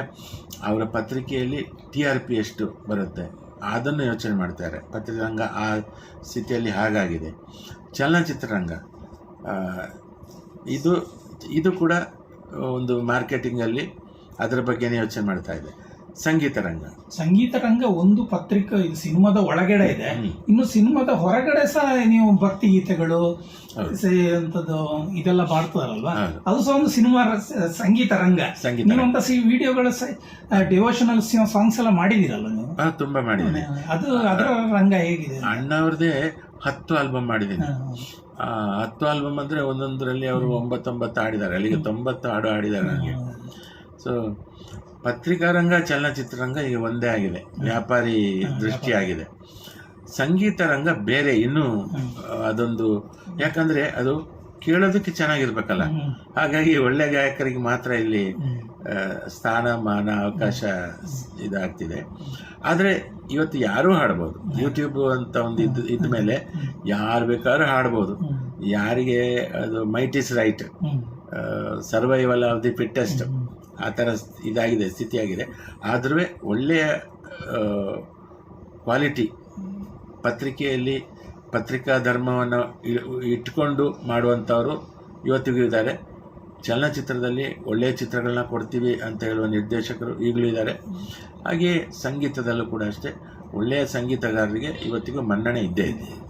ಅವರ ಪತ್ರಿಕೆಯಲ್ಲಿ ಟಿ ಆರ್ ಪಿ ಎಷ್ಟು ಬರುತ್ತೆ, ಅದನ್ನು ಯೋಚನೆ ಮಾಡ್ತಾರೆ ಪತ್ರಿಕಾರಂಗ ಆ ಸ್ಥಿತಿಯಲ್ಲಿ ಹಾಗಾಗಿದೆ. ಚಲನಚಿತ್ರರಂಗ ಇದು ಇದು ಕೂಡ ಒಂದು ಮಾರ್ಕೆಟಿಂಗಲ್ಲಿ ಅದರ ಬಗ್ಗೆನೇ ಯೋಚನೆ ಮಾಡ್ತಾ ಇದೆ. ಸಂಗೀತ ರಂಗ. ಸಂಗೀತ ರಂಗ ಒಂದು ಪತ್ರಿಕೆ ಇದು ಸಿನಿಮಾದ ಒಳಗಡೆ ಇದೆ. ಇನ್ನು ಸಿನಿಮಾದ ಹೊರಗಡೆ ಸಹ ನೀವು ಭಕ್ತಿ ಗೀತೆಗಳು ಅಂಥದ್ದು ಇದೆಲ್ಲ ಮಾಡ್ತಾರಲ್ವಾ? ಅದು ಸಹ ಒಂದು ಸಿನಿಮಾ ಸಂಗೀತ ರಂಗ. ಸಂಗೀತ ನೀವು ರಂಗ. ಅಂತ ಸಿ ವಿಡಿಯೋಗಳು ಡಿವೋಷನಲ್ ಸಾಂಗ್ಸ್ ಎಲ್ಲ ಮಾಡಿದಿರಲ್ಲ ನೀವು? ತುಂಬ ಮಾಡಿದ್ದೀನಿ. ಅದು ಅದರ ರಂಗ ಹೇಗಿದೆ? ಅಣ್ಣವ್ರದ್ದೇ ಹತ್ತು ಆಲ್ಬಮ್ ಮಾಡಿದ್ದೀನಿ. ಹತ್ತು ಆಲ್ಬಮ್ ಅಂದರೆ ಒಂದೊಂದರಲ್ಲಿ ಅವರು ಒಂಬತ್ತೊಂಬತ್ತು ಆಡಿದ್ದಾರೆ ಅಲ್ಲಿಗೆ ತೊಂಬತ್ತು ಹಾಡು ಆಡಿದ್ದಾರೆ ನನಗೆ ಸೊ ಪತ್ರಿಕಾರಂಗ ಚಲನಚಿತ್ರರಂಗ ಈಗ ಒಂದೇ ಆಗಿದೆ. ವ್ಯಾಪಾರಿ ದೃಷ್ಟಿಯಾಗಿದೆ. ಸಂಗೀತ ರಂಗ ಬೇರೆ. ಇನ್ನೂ ಅದೊಂದು ಯಾಕಂದರೆ ಅದು ಕೇಳೋದಕ್ಕೆ ಚೆನ್ನಾಗಿರ್ಬೇಕಲ್ಲ. ಹಾಗಾಗಿ ಒಳ್ಳೆ ಗಾಯಕರಿಗೆ ಮಾತ್ರ ಇಲ್ಲಿ. ಸ್ಥಾನ ಮಾನ ಅವಕಾಶ ಇದಾಗ್ತಿದೆ. ಆದರೆ ಇವತ್ತು ಯಾರೂ ಹಾಡ್ಬೋದು. ಯೂಟ್ಯೂಬ್ ಅಂತ ಒಂದು ಇದ್ ಇದ್ದ ಮೇಲೆ ಯಾರು ಬೇಕಾದ್ರೂ ಹಾಡ್ಬೋದು. ಯಾರಿಗೆ ಅದು might is right survival of the fittest. ಆ ಥರ ಇದಾಗಿದೆ ಸ್ಥಿತಿಯಾಗಿದೆ. ಆದ್ರೂ ಒಳ್ಳೆಯ ಕ್ವಾಲಿಟಿ ಪತ್ರಿಕೆಯಲ್ಲಿ ಪತ್ರಿಕಾ ಧರ್ಮವನ್ನು ಇಟ್ಕೊಂಡು ಮಾಡುವಂಥವರು ಇವತ್ತಿಗೂ ಇದ್ದಾರೆ. ಚಲನಚಿತ್ರದಲ್ಲಿ ಒಳ್ಳೆಯ ಚಿತ್ರಗಳನ್ನ ಕೊಡ್ತೀವಿ ಅಂತ ಹೇಳುವ ನಿರ್ದೇಶಕರು ಈಗಲೂ ಇದ್ದಾರೆ. ಹಾಗೆಯೇ ಸಂಗೀತದಲ್ಲೂ ಕೂಡ ಅಷ್ಟೇ. ಒಳ್ಳೆಯ ಸಂಗೀತಗಾರರಿಗೆ ಇವತ್ತಿಗೂ ಮನ್ನಣೆ ಇದ್ದೇ ಇದೆ.